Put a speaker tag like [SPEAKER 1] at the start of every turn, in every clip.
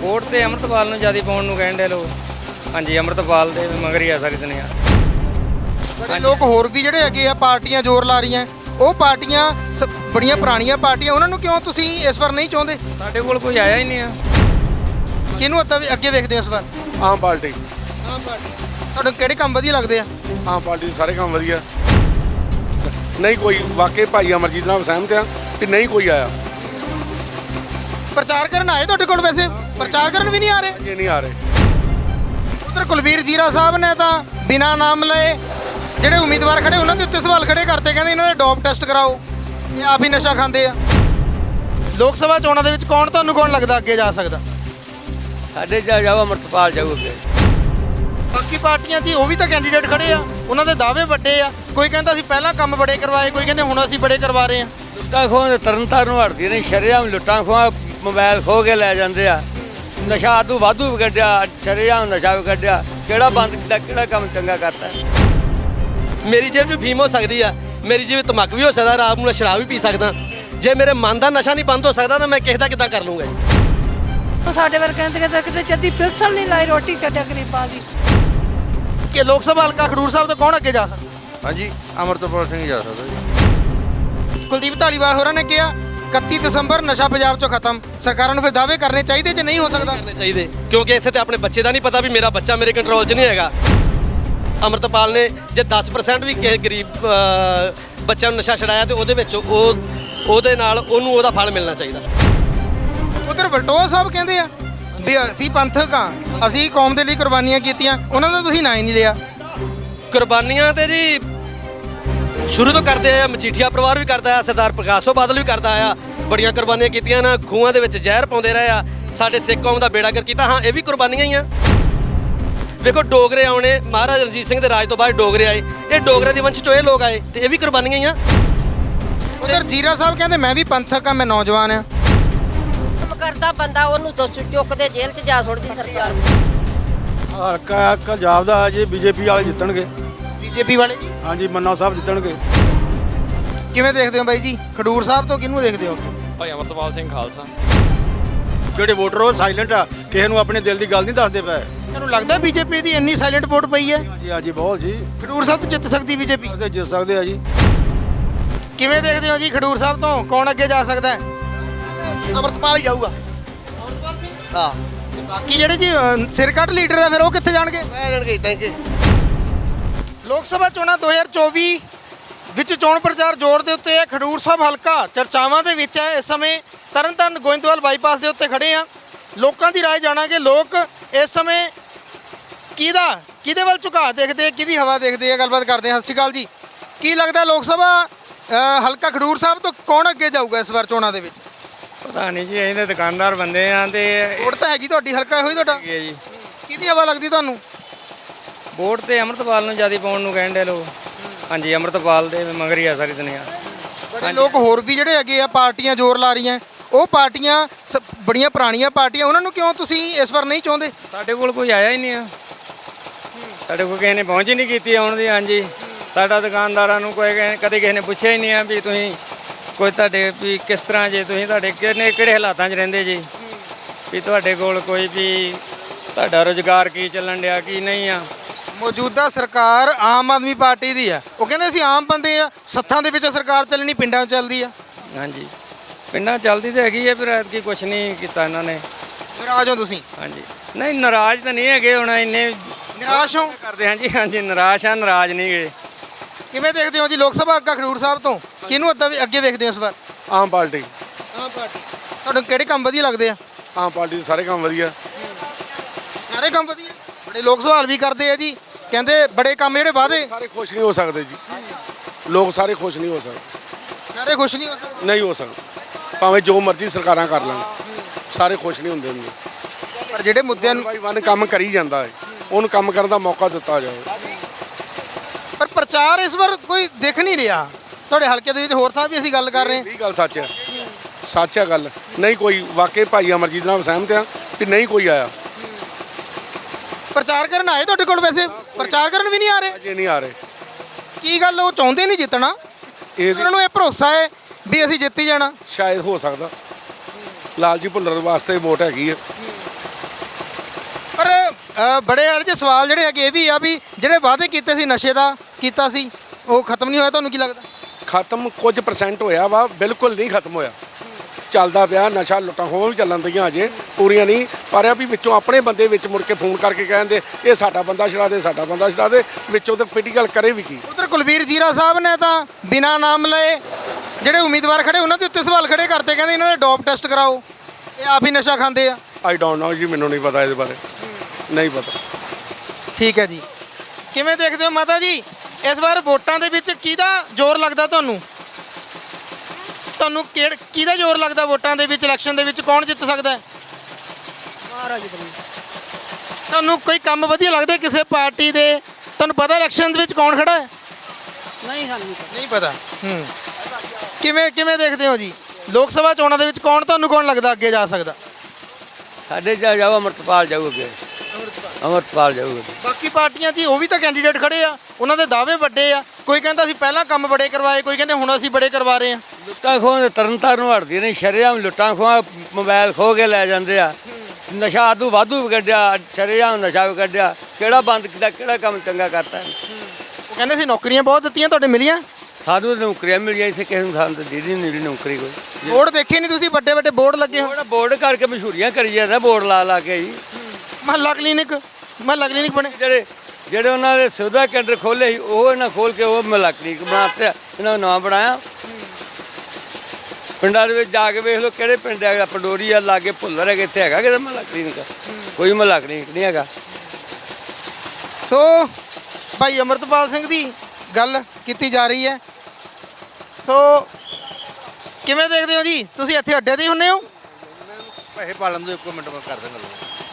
[SPEAKER 1] Vote ਤੇ ਅੰਮ੍ਰਿਤਪਾਲ ਨੂੰ ਜ਼ਿਆਦਾ ਪਾਉਣ ਨੂੰ ਕਹਿਣ ਦੇ ਲੋ ਹਾਂਜੀ ਅੰਮ੍ਰਿਤਪਾਲ ਦੇ ਮਗਰ ਹੀ ਆ ਸਾਰੀ ਦੁਨੀਆ
[SPEAKER 2] ਬੜੇ ਲੋਕ ਹੋਰ ਵੀ ਜਿਹੜੇ ਹੈਗੇ ਆ ਪਾਰਟੀਆਂ ਜ਼ੋਰ ਲਾ ਰਹੀਆਂ। ਉਹ ਪਾਰਟੀਆਂ ਸ- ਬੜੀਆਂ ਪੁਰਾਣੀਆਂ ਪਾਰਟੀਆਂ ਉਹਨਾਂ ਨੂੰ ਕਿਉਂ ਤੁਸੀਂ ਇਸ ਵਾਰ ਨਹੀਂ ਚਾਹੁੰਦੇ?
[SPEAKER 1] ਸਾਡੇ ਕੋਲ ਕੋਈ ਆਇਆ ਹੀ ਨਹੀਂ ਆ।
[SPEAKER 2] ਕਿਹਨੂੰ ਅੱਤਾ ਅੱਗੇ ਵੇਖਦੇ ਹੋ ਇਸ ਵਾਰ?
[SPEAKER 3] ਆਮ ਪਾਰਟੀ।
[SPEAKER 2] ਆਮ ਪਾਰਟੀ। ਤੁਹਾਨੂੰ ਕਿਹੜੇ ਕੰਮ ਵਧੀਆ ਲੱਗਦੇ ਆ?
[SPEAKER 3] ਆਮ ਪਾਰਟੀ ਦੇ ਸਾਰੇ ਕੰਮ ਵਧੀਆ। ਨਹੀਂ ਕੋਈ ਵਾਕਈ ਭਾਈ ਅਮਰਜੀਤ ਨਾਲ ਸਹਿਮਤ ਆ ਕਿ ਨਹੀਂ ਕੋਈ ਆਇਆ।
[SPEAKER 2] ਪ੍ਰਚਾਰ ਕਰਨ ਆਏ ਤੁਹਾਡੇ ਕੋਲ ਵੈਸੇ? ਪ੍ਰਚਾਰ ਕਰਨ ਵੀ ਨਹੀਂ ਆ ਰਹੇ?
[SPEAKER 3] ਇਹ ਨਹੀਂ ਆ ਰਹੇ।
[SPEAKER 2] ਉਧਰ ਕੁਲਵੀਰ ਜੀਰਾ ਸਾਹਿਬ ਨੇ ਤਾਂ ਬਿਨਾ ਨਾਮ ਲਏ ਜਿਹੜੇ ਉਮੀਦਵਾਰ ਖੜੇ ਉਹਨਾਂ ਦੇ ਉੱਤੇ ਸਵਾਲ ਖੜੇ ਕਰਤੇ ਕਹਿੰਦੇ ਇਹਨਾਂ ਦੇ ਡੋਪ ਟੈਸਟ ਕਰਾਓ ਇਹ ਆਪ ਹੀ ਨਸ਼ਾ ਖਾਂਦੇ ਆ। ਲੋਕ ਸਭਾ ਚੋਣਾਂ ਦੇ ਵਿੱਚ ਕੌਣ ਤੁਹਾਨੂੰ ਕੌਣ ਲੱਗਦਾ ਅੱਗੇ ਜਾ ਸਕਦਾ?
[SPEAKER 1] ਸਾਡੇ ਜਾ ਜਾਓ ਅੰਮ੍ਰਿਤਪਾਲ ਜਾਊ ਅੱਗੇ।
[SPEAKER 2] ਬਾਕੀ ਪਾਰਟੀਆਂ 'ਚ ਉਹ ਵੀ ਤਾਂ ਕੈਂਡੀਡੇਟ ਖੜੇ ਆ ਉਹਨਾਂ ਦੇ ਦਾਅਵੇ ਵੱਡੇ ਆ। ਕੋਈ ਕਹਿੰਦਾ ਅਸੀਂ ਪਹਿਲਾਂ ਕੰਮ ਬੜੇ ਕਰਵਾਏ ਕੋਈ ਕਹਿੰਦੇ ਹੁਣ ਅਸੀਂ ਬੜੇ ਕਰਵਾ ਰਹੇ ਆ
[SPEAKER 1] ਲੁੱਟਾਂ ਖੋਹਾਂ ਦੇ ਤਰਨ ਤਾਰਨ ਨੂੰ ਹਟਦੀ ਨਹੀਂ ਸ਼ਰਿਆਮ ਲੁੱਟਾਂ ਖੋਹਾਂ ਮੋਬਾਈਲ ਖੋ ਕੇ ਲੈ ਜਾਂਦੇ ਆ। ਨਸ਼ਾ ਤੂੰ ਵਾਧੂ ਵੀ ਕੱਢਿਆ ਸ਼ਰਿਆਮ ਨਸ਼ਾ ਵੀ ਕੱਢਿਆ ਕਿਹੜਾ ਬੰਦ ਕੀਤਾ ਕਿਹੜਾ ਕੰਮ ਚੰਗਾ ਕਰਤਾ?
[SPEAKER 4] ਮੇਰੀ ਜੇਬ 'ਚ ਫੀਮ ਹੋ ਸਕਦੀ ਆ ਮੇਰੀ ਜੇਬ 'ਚ ਤਮਕ ਵੀ ਹੋ ਸਕਦਾ ਰਾਤ ਨੂੰ ਮੈਂ ਸ਼ਰਾਬ ਵੀ ਪੀ ਸਕਦਾ। ਜੇ ਮੇਰੇ ਮਨ ਦਾ ਨਸ਼ਾ ਨਹੀਂ ਬੰਦ ਹੋ ਸਕਦਾ ਤਾਂ ਮੈਂ ਕਿਸੇ ਦਾ ਕਿੱਦਾਂ ਕਰ ਲੂੰਗਾ ਜੀ?
[SPEAKER 5] ਉਹ ਸਾਡੇ ਵਰ ਕਹਿੰਦੇ ਕਿ ਕਿਤੇ ਜੱਦੀ ਪਿਲਸਲ ਨਹੀਂ ਲਾਈ ਰੋਟੀ ਛੱਡਿਆ ਗਰੀਬਾਂ ਦੀ।
[SPEAKER 2] ਕਿ ਲੋਕ ਸਭਾ ਹਲਕਾ ਖਡੂਰ ਸਾਹਿਬ ਤੋਂ ਕੌਣ ਅੱਗੇ ਜਾ ਸਕਦਾ?
[SPEAKER 6] ਹਾਂਜੀ ਅਮਰਤਪਾਲ ਸਿੰਘ ਜਾ ਸਕਦਾ ਜੀ।
[SPEAKER 2] ਕੁਲਦੀਪ ਢਾਲੀਵਾਲ ਹੋਰਾਂ ਨੇ ਕਿਹਾ 31 ਦਸੰਬਰ ਨਸ਼ਾ ਪੰਜਾਬ 'ਚੋਂ ਖਤਮ। ਸਰਕਾਰਾਂ ਨੂੰ ਫਿਰ ਦਾਅਵੇ ਕਰਨੇ ਚਾਹੀਦੇ ਜੇ ਨਹੀਂ ਹੋ ਸਕਦਾ?
[SPEAKER 4] ਕਰਨੇ ਚਾਹੀਦੇ ਕਿਉਂਕਿ ਇੱਥੇ ਤੇ ਆਪਣੇ ਬੱਚੇ ਦਾ ਨਹੀਂ ਪਤਾ ਵੀ ਮੇਰਾ ਬੱਚਾ ਮੇਰੇ ਕੰਟਰੋਲ 'ਚ ਨਹੀਂ ਹੈਗਾ। ਅਮਰਤਪਾਲ ਨੇ ਜੇ 10% ਵੀ ਕਿਸੇ ਗਰੀਬ ਬੱਚਿਆਂ ਨੂੰ ਨਸ਼ਾ ਛਡਾਇਆ ਤੇ ਉਹਦੇ ਵਿੱਚ ਉਹ ਉਹਦੇ ਨਾਲ ਉਹਨੂੰ ਉਹਦਾ ਫਲ ਮਿਲਣਾ ਚਾਹੀਦਾ।
[SPEAKER 2] ਉਧਰ ਬਲਟੋਆ ਸਾਹਿਬ ਕਹਿੰਦੇ ਆ ਵੀ ਅਸੀਂ ਪੰਥਕ ਆ ਅਸੀਂ ਕੌਮ ਦੇ ਲਈ ਕੁਰਬਾਨੀਆਂ ਕੀਤੀਆਂ ਉਹਨਾਂ ਦਾ ਤੁਸੀਂ ਨਾਂ ਹੀ ਨਹੀਂ ਲਿਆ।
[SPEAKER 4] ਕੁਰਬਾਨੀਆਂ ਤੇ ਜੀ ਸ਼ੁਰੂ ਤੋਂ ਕਰਦੇ ਆ ਮਜੀਠੀਆ ਪਰਿਵਾਰ ਵੀ ਕਰਦਾ ਆ ਸਰਦਾਰ ਪ੍ਰਕਾਸ਼ੋ ਬਾਦਲ ਵੀ ਕਰਦਾ ਆ ਬੜੀਆਂ ਕੁਰਬਾਨੀਆਂ ਕੀਤੀਆਂ ਨਾ ਖੂਹਾਂ ਦੇ ਵਿੱਚ ਜ਼ਹਿਰ ਪਾਉਂਦੇ ਰਹੇ ਆ। ਸਾਡੇ ਸਿੱਖ ਕੌਮ ਦਾ ਬੇੜਾ ਕਰ ਕੀਤਾ ਹਾਂ ਇਹ ਵੀ ਕੁਰਬਾਨੀਆਂ ਹੀ ਆ। ਵੇਖੋ ਡੋਗਰੇ ਆਉਣੇ ਮਹਾਰਾਜਾ ਰਣਜੀਤ ਸਿੰਘ ਦੇ ਰਾਜ ਤੋਂ ਬਾਅਦ ਡੋਗਰੇ ਆਏ। ਇਹ ਡੋਗਰੇ ਦੀ ਵੰਸ਼ ਚੋਂ ਇਹ ਲੋਕ ਆਏ ਤੇ ਇਹ ਵੀ ਕੁਰਬਾਨੀਆਂ ਹੀ ਆ।
[SPEAKER 2] ਉਧਰ ਜੀਰਾ ਸਾਹਿਬ ਕਹਿੰਦੇ ਮੈਂ ਵੀ ਪੰਥਕ ਆ ਮੈਂ ਨੌਜਵਾਨ ਆ।
[SPEAKER 7] ਕੰਮ ਕਰਦਾ ਬੰਦਾ ਉਹਨੂੰ ਤਾਂ ਸੁ- ਚੁੱਕ ਦੇ ਜੇਲ੍ਹ 'ਚ ਜਾ ਸੁੱਟਦੀ ਸਰਕਾਰ।
[SPEAKER 6] ਹਲਕਾ ਪੰਜਾਬ ਦਾ ਜੀ ਬੀਜੇਪੀ ਵਾਲੇ ਜਿੱਤਣਗੇ।
[SPEAKER 2] ਬੀਜੇਪੀ ਵਾਲੇ ਜੀ?
[SPEAKER 6] ਹਾਂਜੀ ਮੰਨਾ ਸਾਹਿਬ ਜਿੱਤਣਗੇ।
[SPEAKER 2] ਕਿਵੇਂ ਦੇਖਦੇ ਹੋ ਬਾਈ ਜੀ? ਖਡੂਰ ਸਾਹਿਬ ਤੋਂ ਕਿਹਨੂੰ ਦੇਖਦੇ ਹੋ?
[SPEAKER 8] ਭਾਈ ਅਮਰਤਪਾਲ ਸਿੰਘ ਖਾਲਸਾ।
[SPEAKER 6] ਜਿਹੜੇ ਵੋਟਰ ਉਹ ਸਾਇਲੈਂਟ ਆ ਕਿਸੇ ਨੂੰ ਆਪਣੇ ਦਿਲ ਦੀ ਗੱਲ ਨਹੀਂ ਦੱਸਦੇ ਪਏ।
[SPEAKER 2] ਤੁਹਾਨੂੰ ਲੱਗਦਾ ਬੀਜੇਪੀ ਦੀ ਇੰਨੀ ਸਾਇਲੈਂਟ ਵੋਟ ਪਈ ਹੈ?
[SPEAKER 6] ਹਾਂਜੀ ਹਾਂਜੀ ਬਹੁਤ ਜੀ।
[SPEAKER 2] ਖਡੂਰ ਸਾਹਿਬ ਤੋਂ ਜਿੱਤ ਸਕਦੀ ਬੀਜੇਪੀ?
[SPEAKER 6] ਉਹਦੇ ਜਿੱਤ ਸਕਦੇ ਆ ਜੀ।
[SPEAKER 2] ਕਿਵੇਂ ਦੇਖਦੇ ਹੋ ਜੀ ਖਡੂਰ ਸਾਹਿਬ ਤੋਂ? ਕੌਣ ਅੱਗੇ ਜਾ ਸਕਦਾ ਹੈ?
[SPEAKER 4] ਅਮਰਤਪਾਲ ਹੀ ਜਾਊਗਾ। ਹਾਂ।
[SPEAKER 2] ਬਾਕੀ ਜਿਹੜੇ ਜੀ ਸਿਰ ਕੱਟ ਲੀਡਰ ਆ ਫਿਰ ਉਹ ਕਿੱਥੇ ਜਾਣਗੇ?
[SPEAKER 4] ਮੈਂ ਜਾਣਗੇ ਥੈਂਕ ਯੂ
[SPEAKER 2] ਲੋਕ ਸਭਾ ਚੋਣਾਂ 2024 ਵਿੱਚ ਚੋਣ ਪ੍ਰਚਾਰ ਜ਼ੋਰ ਦੇ ਉੱਤੇ ਹੈ। ਖਡੂਰ ਸਾਹਿਬ ਹਲਕਾ ਚਰਚਾਵਾਂ ਦੇ ਵਿੱਚ ਹੈ। ਇਸ ਸਮੇਂ ਤਰਨਤਾਰਨ ਗੋਇੰਦਵਾਲ ਬਾਈਪਾਸ ਦੇ ਉੱਤੇ ਖੜੇ ਆ ਲੋਕਾਂ ਦੀ ਰਾਏ ਜਾਣਾਂਗੇ। ਲੋਕ ਇਸ ਸਮੇਂ ਕਿਹਦਾ ਕਿਹਦੇ ਵੱਲ ਝੁਕਾਅ ਦੇਖਦੇ ਕਿਹਦੀ ਹਵਾ ਦੇਖਦੇ ਆ? ਗੱਲਬਾਤ ਕਰਦੇ ਆ ਸਤਿ ਸ਼੍ਰੀ ਅਕਾਲ ਜੀ। ਕੀ ਲੱਗਦਾ ਲੋਕ ਸਭਾ ਹਲਕਾ ਖਡੂਰ ਸਾਹਿਬ ਤੋਂ ਕੌਣ ਅੱਗੇ ਜਾਊਗਾ ਇਸ ਵਾਰ ਚੋਣਾਂ ਦੇ ਵਿੱਚ?
[SPEAKER 1] ਪਤਾ ਨਹੀਂ ਜੀ ਅਸੀਂ ਤਾਂ ਦੁਕਾਨਦਾਰ ਬੰਦੇ ਆ ਤੇ
[SPEAKER 2] ਵੋਟ ਤਾਂ ਹੈਗੀ ਤੁਹਾਡੀ ਹਲਕਾ ਹੋਈ ਤੁਹਾਡਾ?
[SPEAKER 1] ਕੀ ਹੈ ਜੀ।
[SPEAKER 2] ਕਿਹਦੀ ਹਵਾ ਲੱਗਦੀ ਤੁਹਾਨੂੰ?
[SPEAKER 1] ਵੋਟ ਤੇ ਅੰਮ੍ਰਿਤਪਾਲ ਨੂੰ ਜ਼ਿਆਦਾ ਪਾਉਣ ਨੂੰ ਕਹਿਣ ਦੇ ਲੋ ਹਾਂਜੀ ਅੰਮ੍ਰਿਤਪਾਲ ਦੇ ਮਗਰ ਹੀ ਆ ਸਾਰੀ ਦੁਨੀਆ।
[SPEAKER 2] ਬੜੇ ਲੋਕ ਹੋਰ ਵੀ ਜਿਹੜੇ ਹੈਗੇ ਆ ਪਾਰਟੀਆਂ ਜ਼ੋਰ ਲਾ ਰਹੀਆਂ। ਉਹ ਪਾਰਟੀਆਂ ਸ- ਬੜੀਆਂ ਪੁਰਾਣੀਆਂ ਪਾਰਟੀਆਂ ਉਹਨਾਂ ਨੂੰ ਕਿਉਂ ਤੁਸੀਂ ਇਸ ਵਾਰ ਨਹੀਂ ਚਾਹੁੰਦੇ?
[SPEAKER 1] ਸਾਡੇ ਕੋਲ ਕੋਈ ਆਇਆ ਹੀ ਨਹੀਂ ਆ। ਸਾਡੇ ਕੋਲ ਕਿਸੇ ਨੇ ਪਹੁੰਚ ਹੀ ਨਹੀਂ ਕੀਤੀ ਆਉਣ ਦੀ ਹਾਂਜੀ। ਸਾਡਾ ਦੁਕਾਨਦਾਰਾਂ ਨੂੰ ਕੋਈ ਕਿਸੇ- ਕਦੇ ਕਿਸੇ ਨੇ ਪੁੱਛਿਆ ਹੀ ਨਹੀਂ ਆ ਵੀ ਤੁਸੀਂ ਕੋਈ ਤੁਹਾਡੇ ਵੀ ਕਿਸ ਤਰ੍ਹਾਂ ਜੇ ਤੁਸੀਂ ਤੁਹਾਡੇ ਕਿਹਨੇ ਕਿਹੜੇ ਹਾਲਾਤਾਂ 'ਚ ਰਹਿੰਦੇ ਜੀ? ਵੀ ਤੁਹਾਡੇ ਕੋਲ ਕੋਈ ਵੀ ਤੁਹਾਡਾ ਰੋਜ਼ਗਾਰ ਕੀ ਚੱਲਣ ਡਿਆ ਕੀ ਨਹੀਂ ਆ?
[SPEAKER 2] ਮੌਜੂਦਾ ਸਰਕਾਰ ਆਮ ਆਦਮੀ ਪਾਰਟੀ ਦੀ ਆ। ਉਹ ਕਹਿੰਦੇ ਅਸੀਂ ਆਮ ਬੰਦੇ ਆ ਸੱਥਾਂ ਦੇ ਵਿੱਚ ਸਰਕਾਰ ਚੱਲਣੀ ਪਿੰਡਾਂ 'ਚ ਚੱਲਦੀ ਆ।
[SPEAKER 1] ਹਾਂਜੀ। ਪਿੰਡਾਂ ਚੱਲਦੀ ਤਾਂ ਹੈਗੀ ਆ ਪਰ ਐਤਕੀ ਕੁਛ ਨਹੀਂ ਕੀਤਾ ਇਹਨਾਂ ਨੇ।
[SPEAKER 2] ਨਾਰਾਜ਼ ਹੋ ਤੁਸੀਂ?
[SPEAKER 1] ਹਾਂਜੀ। ਨਹੀਂ ਨਾਰਾਜ਼ ਤਾਂ ਨਹੀਂ ਹੈਗੇ ਹੁਣ ਇੰਨੇ
[SPEAKER 2] ਨਿਰਾਸ਼ ਹੋ?
[SPEAKER 1] ਕਰਦੇ ਹਾਂ ਜੀ ਹਾਂਜੀ ਨਿਰਾਸ਼ ਆ ਨਾਰਾਜ਼ ਨਹੀਂ ਗਏ
[SPEAKER 2] ਕਿਵੇਂ ਦੇਖਦੇ ਹੋ ਜੀ ਲੋਕ ਸਭਾ ਹਲਕਾ ਖਡੂਰ ਸਾਹਿਬ ਤੋਂ? ਕਿਹਨੂੰ ਅੱਦਾ ਅੱਗੇ ਵੇਖਦੇ ਹੋ ਇਸ ਵਾਰ?
[SPEAKER 3] ਆਮ ਪਾਰਟੀ।
[SPEAKER 2] ਆਮ ਪਾਰਟੀ। ਤੁਹਾਨੂੰ ਕਿਹੜੇ ਕੰਮ ਵਧੀਆ ਲੱਗਦੇ ਆ?
[SPEAKER 3] ਆਮ ਪਾਰਟੀ ਦੇ ਸਾਰੇ ਕੰਮ ਵਧੀਆ।
[SPEAKER 2] ਸਾਰੇ ਕੰਮ ਵਧੀਆ? ਬੜੇ ਲੋਕ ਸਵਾਲ ਵੀ ਕਰਦੇ ਆ ਜੀ। ਕਹਿੰਦੇ ਬੜੇ ਕੰਮ ਜਿਹੜੇ ਵਾਅਦੇ।
[SPEAKER 3] ਸਾਰੇ ਖੁਸ਼ ਨਹੀਂ ਹੋ ਸਕਦੇ ਜੀ। ਲੋਕ ਸਾਰੇ ਖੁਸ਼ ਨਹੀਂ ਹੋ ਸਕਦੇ।
[SPEAKER 2] ਸਾਰੇ ਖੁਸ਼ ਨਹੀਂ ਹੋ ਸਕਦੇ?
[SPEAKER 3] ਨਹੀਂ ਹੋ ਸਕਦੇ। ਭਾਵੇਂ ਜੋ ਮਰਜ਼ੀ ਸਰਕਾਰਾਂ ਕਰ ਲੈਣ। ਸਾਰੇ ਖੁਸ਼ ਨਹੀਂ ਹੁੰਦੇ ਹੁੰਦੇ
[SPEAKER 2] ਪਰ ਜਿਹੜੇ ਮੁੱਦਿਆਂ ਨੂੰ
[SPEAKER 3] ਭਾਈ ਵਨ ਕੰਮ ਕਰੀ ਜਾਂਦਾ ਹੈ। ਉਹਨੂੰ ਕੰਮ ਕਰਨ ਦਾ ਮੌਕਾ ਦਿੱਤਾ ਜਾਵੇ।
[SPEAKER 2] ਪਰ ਪ੍ਰਚਾਰ ਇਸ ਵਾਰ ਕੋਈ ਦਿਖ ਨਹੀਂ ਰਿਹਾ। ਤੁਹਾਡੇ ਹਲਕੇ ਦੇ ਵਿੱਚ ਹੋਰ ਥਾਂ ਵੀ ਅਸੀਂ ਗੱਲ ਕਰ ਰਹੇ ਹਾਂ।
[SPEAKER 3] ਗੱਲ ਸੱਚ ਹੈ। ਸੱਚ ਹੈ ਗੱਲ। ਨਹੀਂ ਕੋਈ ਵਾਕਈ ਭਾਈ ਅਮਰਜੀਤ ਨਾਲ ਸਹਿਮਤ ਆ ਕਿ ਨਹੀਂ ਕੋਈ ਆਇਆ।
[SPEAKER 2] ਪ੍ਰਚਾਰ ਕਰਨ ਆਏ ਤੁਹਾਡੇ ਕੋਲ ਵੈਸੇ? ਪ੍ਰਚਾਰ ਕਰਨ ਵੀ ਨਹੀਂ ਆ ਰਹੇ?
[SPEAKER 3] ਅਜੇ ਨਹੀਂ ਆ ਰਹੇ।
[SPEAKER 2] ਕੀ ਗੱਲ ਉਹ ਚਾਹੁੰਦੇ ਨਹੀਂ ਜਿੱਤਣਾ?
[SPEAKER 3] ਇਹ
[SPEAKER 2] ਉਹਨਾਂ ਨੂੰ ਇਹ ਭਰੋਸਾ ਹੈ ਵੀ ਅਸੀਂ ਜਿੱਤ ਹੀ ਜਾਣਾ।
[SPEAKER 3] ਸ਼ਾਇਦ ਹੋ ਸਕਦਾ। ਲਾਲਜੀ ਭੁੱਲਰ ਵਾਸਤੇ ਵੋਟ ਹੈਗੀ ਹੈ
[SPEAKER 2] ਪਰ ਅ, ਬੜੇ ਜੇ ਸਵਾਲ ਜਿਹੜੇ ਹੈਗੇ ਇਹ ਵੀ ਆ ਵੀ ਜਿਹੜੇ ਵਾਅਦੇ ਕੀਤੇ ਸੀ ਨਸ਼ੇ ਦਾ ਕੀਤਾ ਸੀ ਉਹ ਖਤਮ ਨਹੀਂ ਹੋਇਆ ਤੁਹਾਨੂੰ ਕੀ ਲੱਗਦਾ?
[SPEAKER 3] ਖਤਮ ਕੁਝ ਪਰਸੈਂਟ ਹੋਇਆ ਵਾ ਬਿਲਕੁਲ ਨਹੀਂ ਖਤਮ ਹੋਇਆ। ਚੱਲਦਾ ਪਿਆ ਨਸ਼ਾ ਲੁੱਟਾਂ ਵੀ ਚੱਲਣ ਦਈਆਂ ਅਜੇ ਪੂਰੀਆਂ ਨਹੀਂ। ਪਰ ਇਹ ਆ ਵੀ ਵਿੱਚੋਂ ਆਪਣੇ ਬੰਦੇ ਵਿੱਚ ਮੁੜ ਕੇ ਫੋਨ ਕਰਕੇ ਕਹਿੰਦੇ ਇਹ ਸਾਡਾ ਬੰਦਾ ਛੜਾ ਦੇ ਸਾਡਾ ਬੰਦਾ ਛੜਾ ਦੇ ਵਿੱਚੋਂ ਤੇ ਪੋਲੀਟੀਕਲ ਕਰੇ ਵੀ ਕੀ।
[SPEAKER 2] ਉਧਰ ਕੁਲਵੀਰ ਜੀਰਾ ਸਾਹਿਬ ਨੇ ਤਾਂ ਬਿਨਾ ਨਾਮ ਲਏ ਜਿਹੜੇ ਉਮੀਦਵਾਰ ਖੜੇ ਉਹਨਾਂ ਦੇ ਉੱਤੇ ਸਵਾਲ ਖੜੇ ਕਰਤੇ ਕਹਿੰਦੇ ਇਹਨਾਂ ਦੇ ਡੋਪ ਟੈਸਟ ਕਰਾਓ ਇਹ ਆਪ ਹੀ ਨਸ਼ਾ ਖਾਂਦੇ ਆ।
[SPEAKER 3] ਆਈ ਡੋਨਟ ਨੋ ਜੀ ਮੈਨੂੰ ਨਹੀਂ ਪਤਾ ਇਹਦੇ ਬਾਰੇ। ਨਹੀਂ ਪਤਾ।
[SPEAKER 2] ਠੀਕ ਹੈ ਜੀ। ਕਿਵੇਂ ਦੇਖਦੇ ਹੋ ਮਾਤਾ ਜੀ? ਇਸ ਵਾਰ ਵੋਟਾਂ ਦੇ ਵਿੱਚ ਕਿਹਦਾ ਜ਼ੋਰ ਲੱਗਦਾ ਤੁਹਾਨੂੰ? ਤੁਹਾਨੂੰ ਕਿਹੜ ਕਿਹਦਾ ਜ਼ੋਰ ਲੱਗਦਾ ਵੋਟਾਂ ਦੇ ਵਿੱਚ ਇਲੈਕਸ਼ਨ ਦੇ ਵਿੱਚ? ਕੌਣ ਜਿੱਤ ਸਕਦਾ ਹੈ? ਤੁਹਾਨੂੰ ਕੋਈ ਕੰਮ ਵਧੀਆ ਲੱਗਦਾ ਕਿਸੇ ਪਾਰਟੀ ਦੇ? ਤੁਹਾਨੂੰ ਪਤਾ ਇਲੈਕਸ਼ਨ ਦੇ ਵਿੱਚ ਕੌਣ ਖੜਾ ਹੈ?
[SPEAKER 5] ਨਹੀਂ ਸਾਨੂੰ
[SPEAKER 2] ਨਹੀਂ ਪਤਾ। ਹੂੰ। ਕਿਵੇਂ ਕਿਵੇਂ ਦੇਖਦੇ ਹੋ ਜੀ? ਲੋਕ ਸਭਾ ਚੋਣਾਂ ਦੇ ਵਿੱਚ ਕੌਣ ਤੁਹਾਨੂੰ ਕੌਣ ਲੱਗਦਾ ਅੱਗੇ ਜਾ ਸਕਦਾ?
[SPEAKER 1] ਸਾਡੇ ਜਾ ਜਾਓ ਅਮਰਤਪਾਲ ਜਾਊਗੇ ਅਮਰਤਪਾਲ। ਜਾਊਗੇ
[SPEAKER 2] ਬਾਕੀ ਪਾਰਟੀਆਂ 'ਚ ਉਹ ਵੀ ਤਾਂ ਕੈਂਡੀਡੇਟ ਖੜੇ ਆ। ਉਹਨਾਂ ਦੇ ਦਾਅਵੇ ਵੱਡੇ ਆ। ਕੋਈ ਕਹਿੰਦਾ ਅਸੀਂ ਪਹਿਲਾਂ ਕੰਮ ਬੜੇ ਕਰਵਾਏ ਕੋਈ ਕਹਿੰਦੇ ਹੁਣ ਅਸੀਂ ਬੜੇ ਕਰਵਾ ਰਹੇ ਆ
[SPEAKER 1] ਲੁੱਟਾਂ ਖੋਹ ਦੇ ਤਰਨ ਤਾਰਨ ਨੂੰ ਹਟਦੀ ਨਹੀਂ ਸ਼ਰੇਆਮ ਲੁੱਟਾਂ ਖੋਹ ਮੋਬਾਈਲ ਖੋ ਕੇ ਲੈ ਜਾਂਦੇ ਆ। ਨਸ਼ਾ ਆਦੂ ਵਾਧੂ ਵੀ ਕੱਢਿਆ ਸ਼ਰੇਆਮ ਨਸ਼ਾ ਵੀ ਕੱਢਿਆ ਕਿਹੜਾ ਬੰਦ ਕੀਤਾ ਕਿਹੜਾ ਕੰਮ ਚੰਗਾ ਕਰਤਾ
[SPEAKER 2] ਉਹ ਕਹਿੰਦੇ ਸੀ ਨੌਕਰੀਆਂ ਬਹੁਤ ਦਿੱਤੀਆਂ ਤੁਹਾਡੇ ਮਿਲੀਆਂ?
[SPEAKER 1] ਸਾਨੂੰ ਤਾਂ ਨੌਕਰੀਆਂ ਮਿਲ ਜਾਈ ਸੀ ਕਿਸੇ ਨੂੰ ਸਾਨੂੰ ਤਾਂ ਦੀਦੀ ਨਹੀਂ ਮਿਲੀ ਨੌਕਰੀ ਕੋਈ।
[SPEAKER 2] ਬੋਰਡ ਦੇਖੇ ਨਹੀਂ ਤੁਸੀਂ ਵੱਡੇ ਵੱਡੇ ਬੋਰਡ ਲੱਗੇ ਹੋ
[SPEAKER 1] ਬੋਰਡ ਬੋਰਡ ਕਰਕੇ ਮਸ਼ਹੂਰੀਆਂ ਕਰੀ ਜਾਂਦਾ ਬੋਰਡ ਲਾ ਲਾ ਕੇ ਜੀ।
[SPEAKER 2] ਮਹੱਲਾ ਕਲੀਨਿਕ ਮਹੱਲਾ ਕਲੀਨਿਕ ਬਣੇ।
[SPEAKER 1] ਜਿਹੜੇ ਜਿਹੜੇ ਉਹਨਾਂ ਦੇ ਸੁਵਿਧਾ ਕੇਂਦਰ ਖੋਲੇ ਸੀ ਉਹ ਇਹਨਾਂ ਖੋਲ ਕੇ ਉਹ ਮਹੱਲਾ ਕਲੀਨਿਕ ਬਣਾਤੇ ਇਹਨਾਂ ਨੂੰ ਨਵਾਂ ਬਣਾਇਆ। ਪਿੰਡਾਂ ਦੇ ਵਿੱਚ ਜਾ ਕੇ ਵੇਖ ਲਓ ਕਿਹੜੇ ਪਿੰਡ ਹੈਗਾ ਪੰਡੋਰੀ ਆ ਲਾਗੇ ਭੁੱਲਰ ਹੈਗੇ ਇੱਥੇ ਹੈਗਾ ਕਿਤੇ ਮਹੱਲਾ ਕਲੀਨਿਕ ਕੋਈ ਮਹੱਲਾ ਕਲੀਨਿਕ ਨਹੀਂ ਹੈਗਾ।
[SPEAKER 2] ਸੋ ਭਾਈ ਅਮਰਤਪਾਲ ਸਿੰਘ ਦੀ ਗੱਲ ਕੀਤੀ ਜਾ ਰਹੀ ਹੈ। ਸੋ ਕਿਵੇਂ ਦੇਖਦੇ ਹੋ ਜੀ? ਤੁਸੀਂ ਇੱਥੇ ਅੱਡੇ ਤੇ ਹੀ ਹੁੰਨੇ ਹੋ?
[SPEAKER 6] ਪੈਸੇ ਪਾਲਣ ਦੇ ਇੱਕ ਮਿੰਟ ਮੈਂ ਕਰ ਦਾਂਗਾ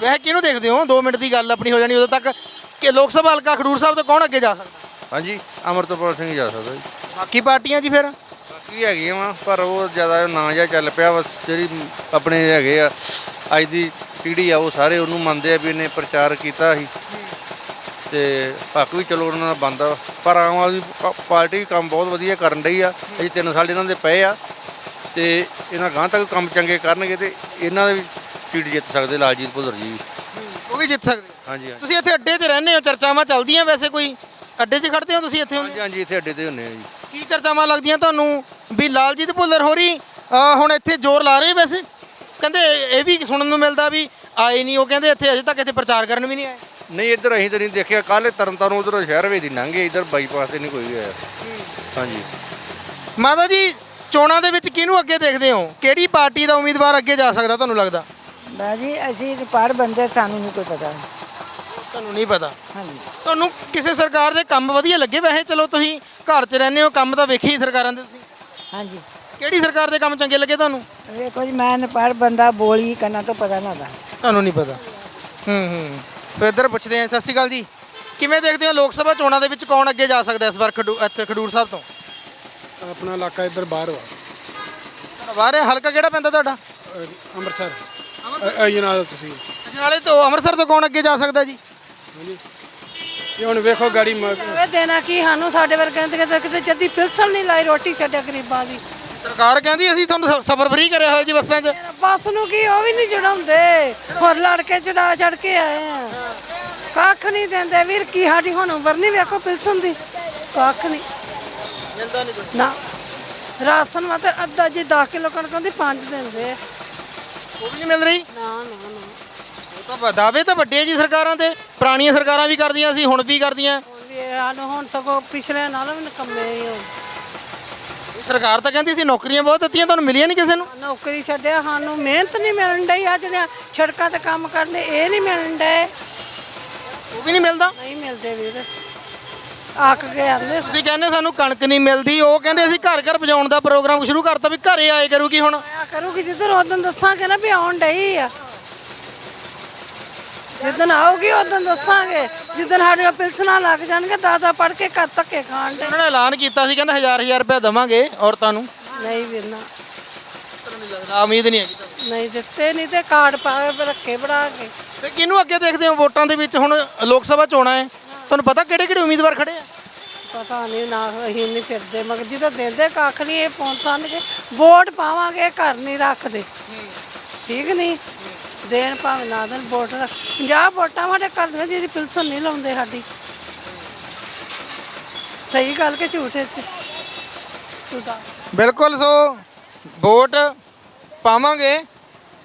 [SPEAKER 2] ਵੈਸੇ ਕਿਹਨੂੰ ਦੇਖਦੇ ਹੋ? 2 ਮਿੰਟ ਦੀ ਗੱਲ ਆਪਣੀ ਹੋ ਜਾਣੀ ਉਦੋਂ ਤੱਕ ਕਿ ਲੋਕ ਸਭਾ ਹਲਕਾ ਖਡੂਰ ਸਾਹਿਬ ਤੋਂ ਕੌਣ ਅੱਗੇ ਜਾ ਸਕਦਾ?
[SPEAKER 6] ਹਾਂਜੀ ਅਮਰਤਪਾਲ ਸਿੰਘ ਜਾ ਸਕਦਾ ਜੀ।
[SPEAKER 2] ਬਾਕੀ ਪਾਰਟੀਆਂ ਜੀ ਫਿਰ?
[SPEAKER 6] ਬਾਕੀ ਹੈਗੀਆਂ ਵਾ ਪਰ ਉਹ ਜ਼ਿਆਦਾ ਨਾਂ ਜਿਹਾ ਚੱਲ ਪਿਆ ਬਸ ਜਿਹੜੀ ਆਪਣੇ ਹੈਗੇ ਆ ਅੱਜ ਦੀ ਪੀੜ੍ਹੀ ਆ ਉਹ ਸਾਰੇ ਉਹਨੂੰ ਮੰਨਦੇ ਆ ਵੀ ਇਹਨੇ ਪ੍ਰਚਾਰ ਕੀਤਾ ਸੀ। ਤੇ ਹੱਕ ਵੀ ਚਲੋ ਉਹਨਾਂ ਦਾ ਬੰਦਾ ਪਰ ਆਮ ਆਦਮੀ ਪ- ਪਾਰਟੀ ਵੀ ਕੰਮ ਬਹੁਤ ਵਧੀਆ ਕਰਨ ਰਹੀ ਆ। ਅਜੇ 3 ਸਾਲ ਇਹਨਾਂ ਦੇ ਪਏ ਆ। ਤੇ ਇਹਨਾਂ ਗਾਂ ਤੱਕ ਕੰਮ ਚੰਗੇ ਕਰਨਗੇ ਤੇ ਇਹਨਾਂ ਦੇ ਵੀ ਸੀਟ ਜਿੱਤ ਸਕਦੇ ਲਾਲਜੀਤ ਭੁੱਲਰ ਜੀ ਵੀ।
[SPEAKER 2] ਉਹ ਵੀ ਜਿੱਤ ਸਕਦੇ।
[SPEAKER 6] ਹਾਂਜੀ ਹਾਂਜੀ।
[SPEAKER 2] ਤੁਸੀਂ ਇੱਥੇ ਅੱਡੇ 'ਚ ਰਹਿੰਦੇ ਹੋ ਚਰਚਾਵਾਂ ਚੱਲਦੀਆਂ ਵੈਸੇ ਕੋਈ? ਅੱਡੇ 'ਚ ਖੜਦੇ ਹੋ ਤੁਸੀਂ ਇੱਥੇ
[SPEAKER 6] ਹਾਂਜੀ ਹਾਂਜੀ ਇੱਥੇ ਅੱਡੇ ਤੇ ਹੁੰਨੇ ਆ ਜੀ।
[SPEAKER 2] ਕੀ ਚਰਚਾਵਾਂ ਲੱਗਦੀਆਂ ਤੁਹਾਨੂੰ? ਵੀ ਲਾਲਜੀਤ ਭੁੱਲਰ ਹੋਰੀ ਹੁਣ ਇੱਥੇ ਜ਼ੋਰ ਲਾ ਰਹੇ ਵੈਸੇ। ਕਹਿੰਦੇ ਇਹ ਵੀ ਸੁਣਨ ਨੂੰ ਮਿਲਦਾ ਵੀ ਆਏ ਨਹੀਂ ਉਹ ਕਹਿੰਦੇ ਇੱਥੇ ਅਜੇ ਤੱਕ ਇੱਥੇ ਪ੍ਰਚਾਰ ਕਰਨ ਵੀ ਨਹੀਂ ਆਏ।
[SPEAKER 6] ਨਹੀਂ ਇੱਧਰ ਅਸੀਂ ਤਾਂ ਨਹੀਂ ਦੇਖਿਆ ਕੱਲ ਤਰਨਤਾਰਨ ਉਧਰ ਸ਼ਹਿਰ ਵੇ ਦੀ ਲੰਘੇ ਇੱਧਰ ਬਾਈਪਾਸ ਤੇ ਨਹੀਂ ਕੋਈ ਵੀ ਆਇਆ ਹਾਂਜੀ।
[SPEAKER 2] ਮਾਤਾ ਜੀ ਚੋਣਾਂ ਦੇ ਵਿੱਚ ਕਿਹਨੂੰ ਅੱਗੇ ਦੇਖਦੇ ਹੋ? ਕਿਹੜੀ ਪਾਰਟੀ ਦਾ ਉਮੀਦਵਾਰ ਅੱਗੇ ਜਾ ਸਕਦਾ ਤੁਹਾਨੂੰ ਲੱਗਦਾ?
[SPEAKER 5] ਬਾਜੀ ਅਸੀਂ ਪੜ ਬੰਦੇ ਸਾਨੂੰ ਨਹੀਂ ਕੋਈ ਪਤਾ।
[SPEAKER 2] ਤੁਹਾਨੂੰ ਨਹੀਂ ਪਤਾ?
[SPEAKER 5] ਹਾਂਜੀ।
[SPEAKER 2] ਤੁਹਾਨੂੰ ਕਿਸੇ ਸਰਕਾਰ ਦੇ ਕੰਮ ਵਧੀਆ ਲੱਗੇ? ਵੈਸੇ ਚਲੋ ਤੁਸੀਂ ਘਰ 'ਚ ਰਹਿੰਦੇ ਹੋ ਕੰਮ ਤਾਂ ਵੇਖੀ ਸਰਕਾਰਾਂ ਦੇ
[SPEAKER 5] ਹਾਂਜੀ।
[SPEAKER 2] ਕਿਹੜੀ ਸਰਕਾਰ ਦੇ ਕੰਮ ਚੰਗੇ ਲੱਗੇ ਤੁਹਾਨੂੰ?
[SPEAKER 5] ਵੇਖੋ ਜੀ ਮੈਂ ਪੜ ਬੰਦਾ ਬੋਲੀ ਕਰਨਾ ਤਾਂ ਪਤਾ ਨਾ ਦਾ
[SPEAKER 2] ਤੁਹਾਨੂੰ ਨਹੀਂ ਪਤਾ। ਹੂੰ ਹੂੰ। ਸੋ ਇੱਧਰ ਪੁੱਛਦੇ ਆ ਸਤਿ ਸ਼੍ਰੀ ਅਕਾਲ ਜੀ। ਕਿਵੇਂ ਦੇਖਦੇ ਹੋ ਲੋਕ ਸਭਾ ਚੋਣਾਂ ਦੇ ਵਿੱਚ ਕੌਣ ਅੱਗੇ ਜਾ ਸਕਦਾ ਇਸ ਵਾਰ ਖਡੂ ਇੱਥੇ ਖਡੂਰ ਸਾਹਿਬ ਤੋਂ?
[SPEAKER 3] ਆਪਣਾ ਇਲਾਕਾ ਇੱਧਰ ਬਾਹਰ ਵਾ।
[SPEAKER 2] ਬਾਹਰ ਹੈ? ਹਲਕਾ ਕਿਹੜਾ ਪੈਂਦਾ ਤੁਹਾਡਾ?
[SPEAKER 3] ਅੰਮ੍ਰਿਤਸਰ। ਇਹ ਨਾਲ ਤੁਸੀਂ।
[SPEAKER 2] ਅਜਨਾਲੇ ਤੋਂ ਅੰਮ੍ਰਿਤਸਰ ਤੋਂ ਕੌਣ ਅੱਗੇ ਜਾ ਸਕਦਾ ਜੀ?
[SPEAKER 3] ਇਹ ਹੁਣ ਵੇਖੋ ਗਾੜੀ
[SPEAKER 5] ਇਹ ਦੇਣਾ ਕੀ ਸਾਨੂੰ? ਸਾਡੇ ਵਰ ਕਹਿੰਦੇ ਕਿਤੇ ਕਿਤੇ ਜੱਦੀ ਪਿਲਸਲ ਨਹੀਂ ਲਾਈ ਰੋਟੀ ਛੱਡਿਆ ਗਰੀਬਾਂ ਦੀ।
[SPEAKER 2] ਸਰਕਾਰ ਕਹਿੰਦੀ ਅਸੀਂ ਤੁਹਾਨੂੰ ਸਫਰ ਫ੍ਰੀ ਕਰਿਆ ਹੋਇਆ ਜੀ ਬੱਸਾਂ 'ਚ।
[SPEAKER 5] ਬੱਸ ਨੂੰ ਕੀ ਉਹ ਵੀ ਨਹੀਂ ਚੜਾਉਂਦੇ ਹੋਰ ਲੜ ਕੇ ਚੜਾ ਚੜ ਕੇ ਆਏ ਆ। ਕੱਖ ਨਹੀਂ ਦਿੰਦੇ। ਵੀਰ ਕੀ ਸਾਡੀ ਹੁਣ ਉਮਰ ਨਹੀਂ ਵੇਖੋ ਪਿਲਸਨ ਦੀ? ਕੱਖ ਨਹੀਂ।
[SPEAKER 2] ਮਿਲਦਾ ਨਹੀਂ ਕੁਝ
[SPEAKER 5] ਨਾ। ਰਾਸ਼ਨ ਵਾ ਤੇ ਅੱਧਾ ਜੀ 10 ਕਿਲੋ ਕਣਕ ਹੁੰਦੀ 5 ਦਿੰਦੇ ਆ।
[SPEAKER 2] ਉਹ ਵੀ ਨਹੀਂ ਮਿਲ ਰਹੀ?
[SPEAKER 5] ਨਾ ਨਾ।
[SPEAKER 2] ਤਾਂ ਵਾ- ਦਾਅਵੇ ਤਾਂ ਵੱਡੇ ਆ ਜੀ ਸਰਕਾਰਾਂ ਦੇ। ਪੁਰਾਣੀਆਂ ਸਰਕਾਰਾਂ ਵੀ ਕਰਦੀਆਂ ਸੀ ਹੁਣ ਵੀ ਕਰਦੀਆਂ।
[SPEAKER 5] ਹੁਣ ਵੀ ਇਹ ਸਾਨੂੰ ਹੁਣ ਸਗੋਂ ਪਿਛਲੇ ਨਾਲੋਂ ਵੀ ਨਿਕੰਮੇ ਹੀ ਹੋ
[SPEAKER 2] ਸਰਕਾਰ ਤਾਂ ਕਹਿੰਦੀ ਸੀ ਨੌਕਰੀਆਂ ਬਹੁਤ ਦਿੱਤੀਆਂ ਤੁਹਾਨੂੰ ਮਿਲੀਆਂ ਨਹੀਂ ਕਿਸੇ ਨੂੰ?
[SPEAKER 5] ਨੌਕਰੀ ਛੱਡਿਆ ਸਾਨੂੰ ਮਿਹਨਤ ਨਹੀਂ ਮਿਲਣ ਡਈ ਆ ਜਿਹੜੀਆਂ ਸੜਕਾਂ ਤੇ ਕੰਮ ਕਰਨੇ ਇਹ ਨਹੀਂ ਮਿਲਣ ਡਏ।
[SPEAKER 2] ਉਹ ਵੀ ਨਹੀਂ ਮਿਲਦਾ?
[SPEAKER 5] ਨਹੀਂ ਮਿਲਦੇ ਵੀਰ। ਆਕ ਕੇ ਆਂਦੇ
[SPEAKER 2] ਤੁਸੀਂ ਕਹਿੰਦੇ ਸਾਨੂੰ ਕਣਕ ਨਹੀਂ ਮਿਲਦੀ ਉਹ ਕਹਿੰਦੇ ਅਸੀਂ ਘਰ ਘਰ ਪਹੁੰਚਾਉਣ ਦਾ ਪ੍ਰੋਗਰਾਮ ਸ਼ੁਰੂ ਕਰਤਾ ਵੀ ਘਰੇ ਆਏ ਕਰੂਗੀ ਹੁਣ?
[SPEAKER 5] ਆਇਆ ਕਰੂਗੀ ਜਿੱਦਣ ਉਦੋਂ ਦੱਸਾਂਗੇ ਨਾ ਵੀ ਆਉਣ ਡਈ ਆ। ਜਿੱਦਣ ਆਊਗੀ ਉਦੋਂ ਦੱਸਾਂਗੇ। ਜਿੱਦਣ ਸਾਡੇ ਪਿਲਸਣਾ ਲੱਗ ਜਾਣਗੇ ਦਾਦਾ ਪੜ ਕੇ ਘਰ ਧੱਕੇ ਖਾਣ ਦੇ।
[SPEAKER 2] ਉਹਨਾਂ ਨੇ ਐਲਾਨ ਕੀਤਾ ਸੀ ਕਹਿੰਦੇ ਹਜ਼ਾਰ ਹਜ਼ਾਰ ਰੁਪਏ ਦੇਵਾਂਗੇ ਔਰਤਾਂ ਨੂੰ।
[SPEAKER 5] ਨਹੀਂ ਵੀਰ ਨਾ
[SPEAKER 2] ਲੱਗਦਾ ਉਮੀਦ ਨਹੀਂ ਹੈਗੀ।
[SPEAKER 5] ਨਹੀਂ ਦਿੱਤੇ ਨਹੀਂ ਤੇ ਕਾਰਡ ਪਾ ਕੇ ਰੱਖੇ ਬਣਾ ਕੇ।
[SPEAKER 2] ਤੇ ਕਿਹਨੂੰ ਅੱਗੇ ਦੇਖਦੇ ਹੋ ਵੋਟਾਂ ਦੇ ਵਿੱਚ? ਹੁਣ ਲੋਕ ਸਭਾ ਚੋਣਾਂ ਹੈ। ਤੁਹਾਨੂੰ ਪਤਾ ਕਿਹੜੇ ਕਿਹੜੇ ਉਮੀਦਵਾਰ ਖੜੇ ਆ?
[SPEAKER 5] ਪਤਾ ਨਹੀਂ ਨਾ ਅਸੀਂ ਨਹੀਂ ਫਿਰਦੇ ਮਗਰ ਜਦੋਂ ਦਿੰਦੇ ਕੱਖ ਨਹੀਂ ਇਹ ਪਹੁੰਚਣਗੇ ਵੋਟ ਪਾਵਾਂਗੇ ਘਰ ਨਹੀਂ ਰੱਖਦੇ। ਠੀਕ ਨਹੀਂ? ਦੇਣ ਭਾਵੇਂ ਨਾ ਦੇਣ, ਵੋਟ ਰੱਖ। 50 ਵੋਟਾਂ ਸਾਡੇ ਘਰ ਜਿਹਦੀ ਪਿਲਸਨ ਨਹੀਂ ਲਾਉਂਦੇ ਸਾਡੀ। ਸਹੀ ਗੱਲ ਕਿ ਝੂਠ ਹੈ ਤੂੰ ਦੱਸ।
[SPEAKER 2] ਬਿਲਕੁਲ, ਸੋ ਵੋਟ ਪਾਵਾਂਗੇ,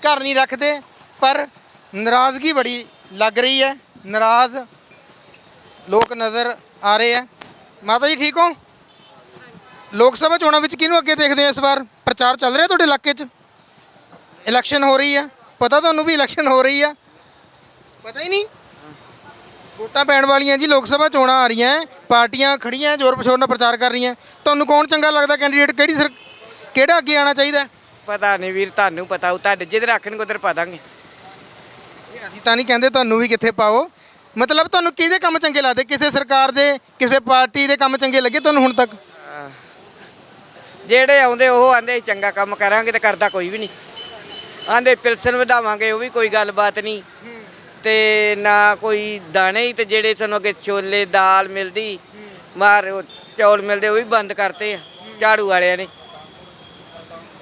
[SPEAKER 2] ਘਰ ਨਹੀਂ ਰੱਖਦੇ, ਪਰ ਨਾਰਾਜ਼ਗੀ ਬੜੀ ਲੱਗ ਰਹੀ ਹੈ। ਨਾਰਾਜ਼ ਲੋਕ ਨਜ਼ਰ ਆ ਰਹੇ ਆ ਮਾਤਾ ਜੀ, ਠੀਕ ਹੋ? ਲੋਕ ਸਭਾ ਚੋਣਾਂ ਵਿੱਚ ਕਿਹਨੂੰ ਅੱਗੇ ਦੇਖਦੇ ਹੋ ਇਸ ਵਾਰ? ਪ੍ਰਚਾਰ ਚੱਲ ਰਿਹਾ ਤੁਹਾਡੇ ਇਲਾਕੇ 'ਚ? ਇਲੈਕਸ਼ਨ ਹੋ ਰਹੀ ਹੈ। ਪਤਾ ਤੁਹਾਨੂੰ ਵੀ ਇਲੈਕਸ਼ਨ ਹੋ ਰਹੀ ਆ? ਪਤਾ ਹੀ ਨਹੀਂ। ਵੋਟਾਂ ਪੈਣ ਵਾਲੀਆਂ ਜੀ ਲੋਕ ਸਭਾ ਚੋਣਾਂ ਆ ਰਹੀਆਂ ਪਾਰਟੀਆਂ ਖੜੀਆਂ ਜ਼ੋਰ ਪਛੋਰ ਨਾਲ ਪ੍ਰਚਾਰ ਕਰ ਰਹੀਆਂ। ਤੁਹਾਨੂੰ ਕੌਣ ਚੰਗਾ ਲੱਗਦਾ ਕੈਂਡੀਡੇਟ ਕਿਹੜੀ ਸਰ ਕਿਹੜਾ ਅੱਗੇ ਆਉਣਾ ਚਾਹੀਦਾ?
[SPEAKER 9] ਪਤਾ ਨਹੀਂ ਵੀਰ ਤੁਹਾਨੂੰ ਪਤਾ ਉਹ ਤੁਹਾਡੇ ਜਿੱਧਰ ਰੱਖਣਗੇ ਉਧਰ ਪਾ ਦਾਂਗੇ।
[SPEAKER 2] ਇਹ ਅਸੀਂ ਤਾਂ ਨਹੀਂ ਕਹਿੰਦੇ ਤੁਹਾਨੂੰ ਵੀ ਕਿੱਥੇ ਪਾਓ। ਮਤਲਬ ਤੁਹਾਨੂੰ ਕਿਹਦੇ ਕੰਮ ਚੰਗੇ ਲੱਗਦੇ? ਕਿਸੇ ਸਰਕਾਰ ਦੇ ਕਿਸੇ ਪਾਰਟੀ ਦੇ ਕੰਮ ਚੰਗੇ ਲੱਗੇ ਤੁਹਾਨੂੰ ਹੁਣ ਤੱਕ?
[SPEAKER 9] ਜਿਹੜੇ ਆਉਂਦੇ ਉਹ ਆਂਦੇ ਚੰਗਾ ਕੰਮ ਕਰਾਂਗੇ ਤੇ ਕਰਦਾ ਕੋਈ ਵੀ ਨਹੀਂ। ਆਂਦੇ ਪਿਲਸਨ ਵਧਾਵਾਂਗੇ ਉਹ ਵੀ ਕੋਈ ਗੱਲਬਾਤ ਨਹੀਂ। ਤੇ ਨਾ ਕੋਈ ਦਾਣੇ ਹੀ ਤੇ ਜਿਹੜੇ ਸਾਨੂੰ ਅੱਗੇ ਛੋਲੇ ਦਾਲ ਮਿਲਦੀ ਮਾਰ ਚੌਲ ਮਿਲਦੇ ਉਹ ਵੀ ਬੰਦ ਕਰਤੇ ਆ ਝਾੜੂ ਵਾਲਿਆਂ ਨੇ।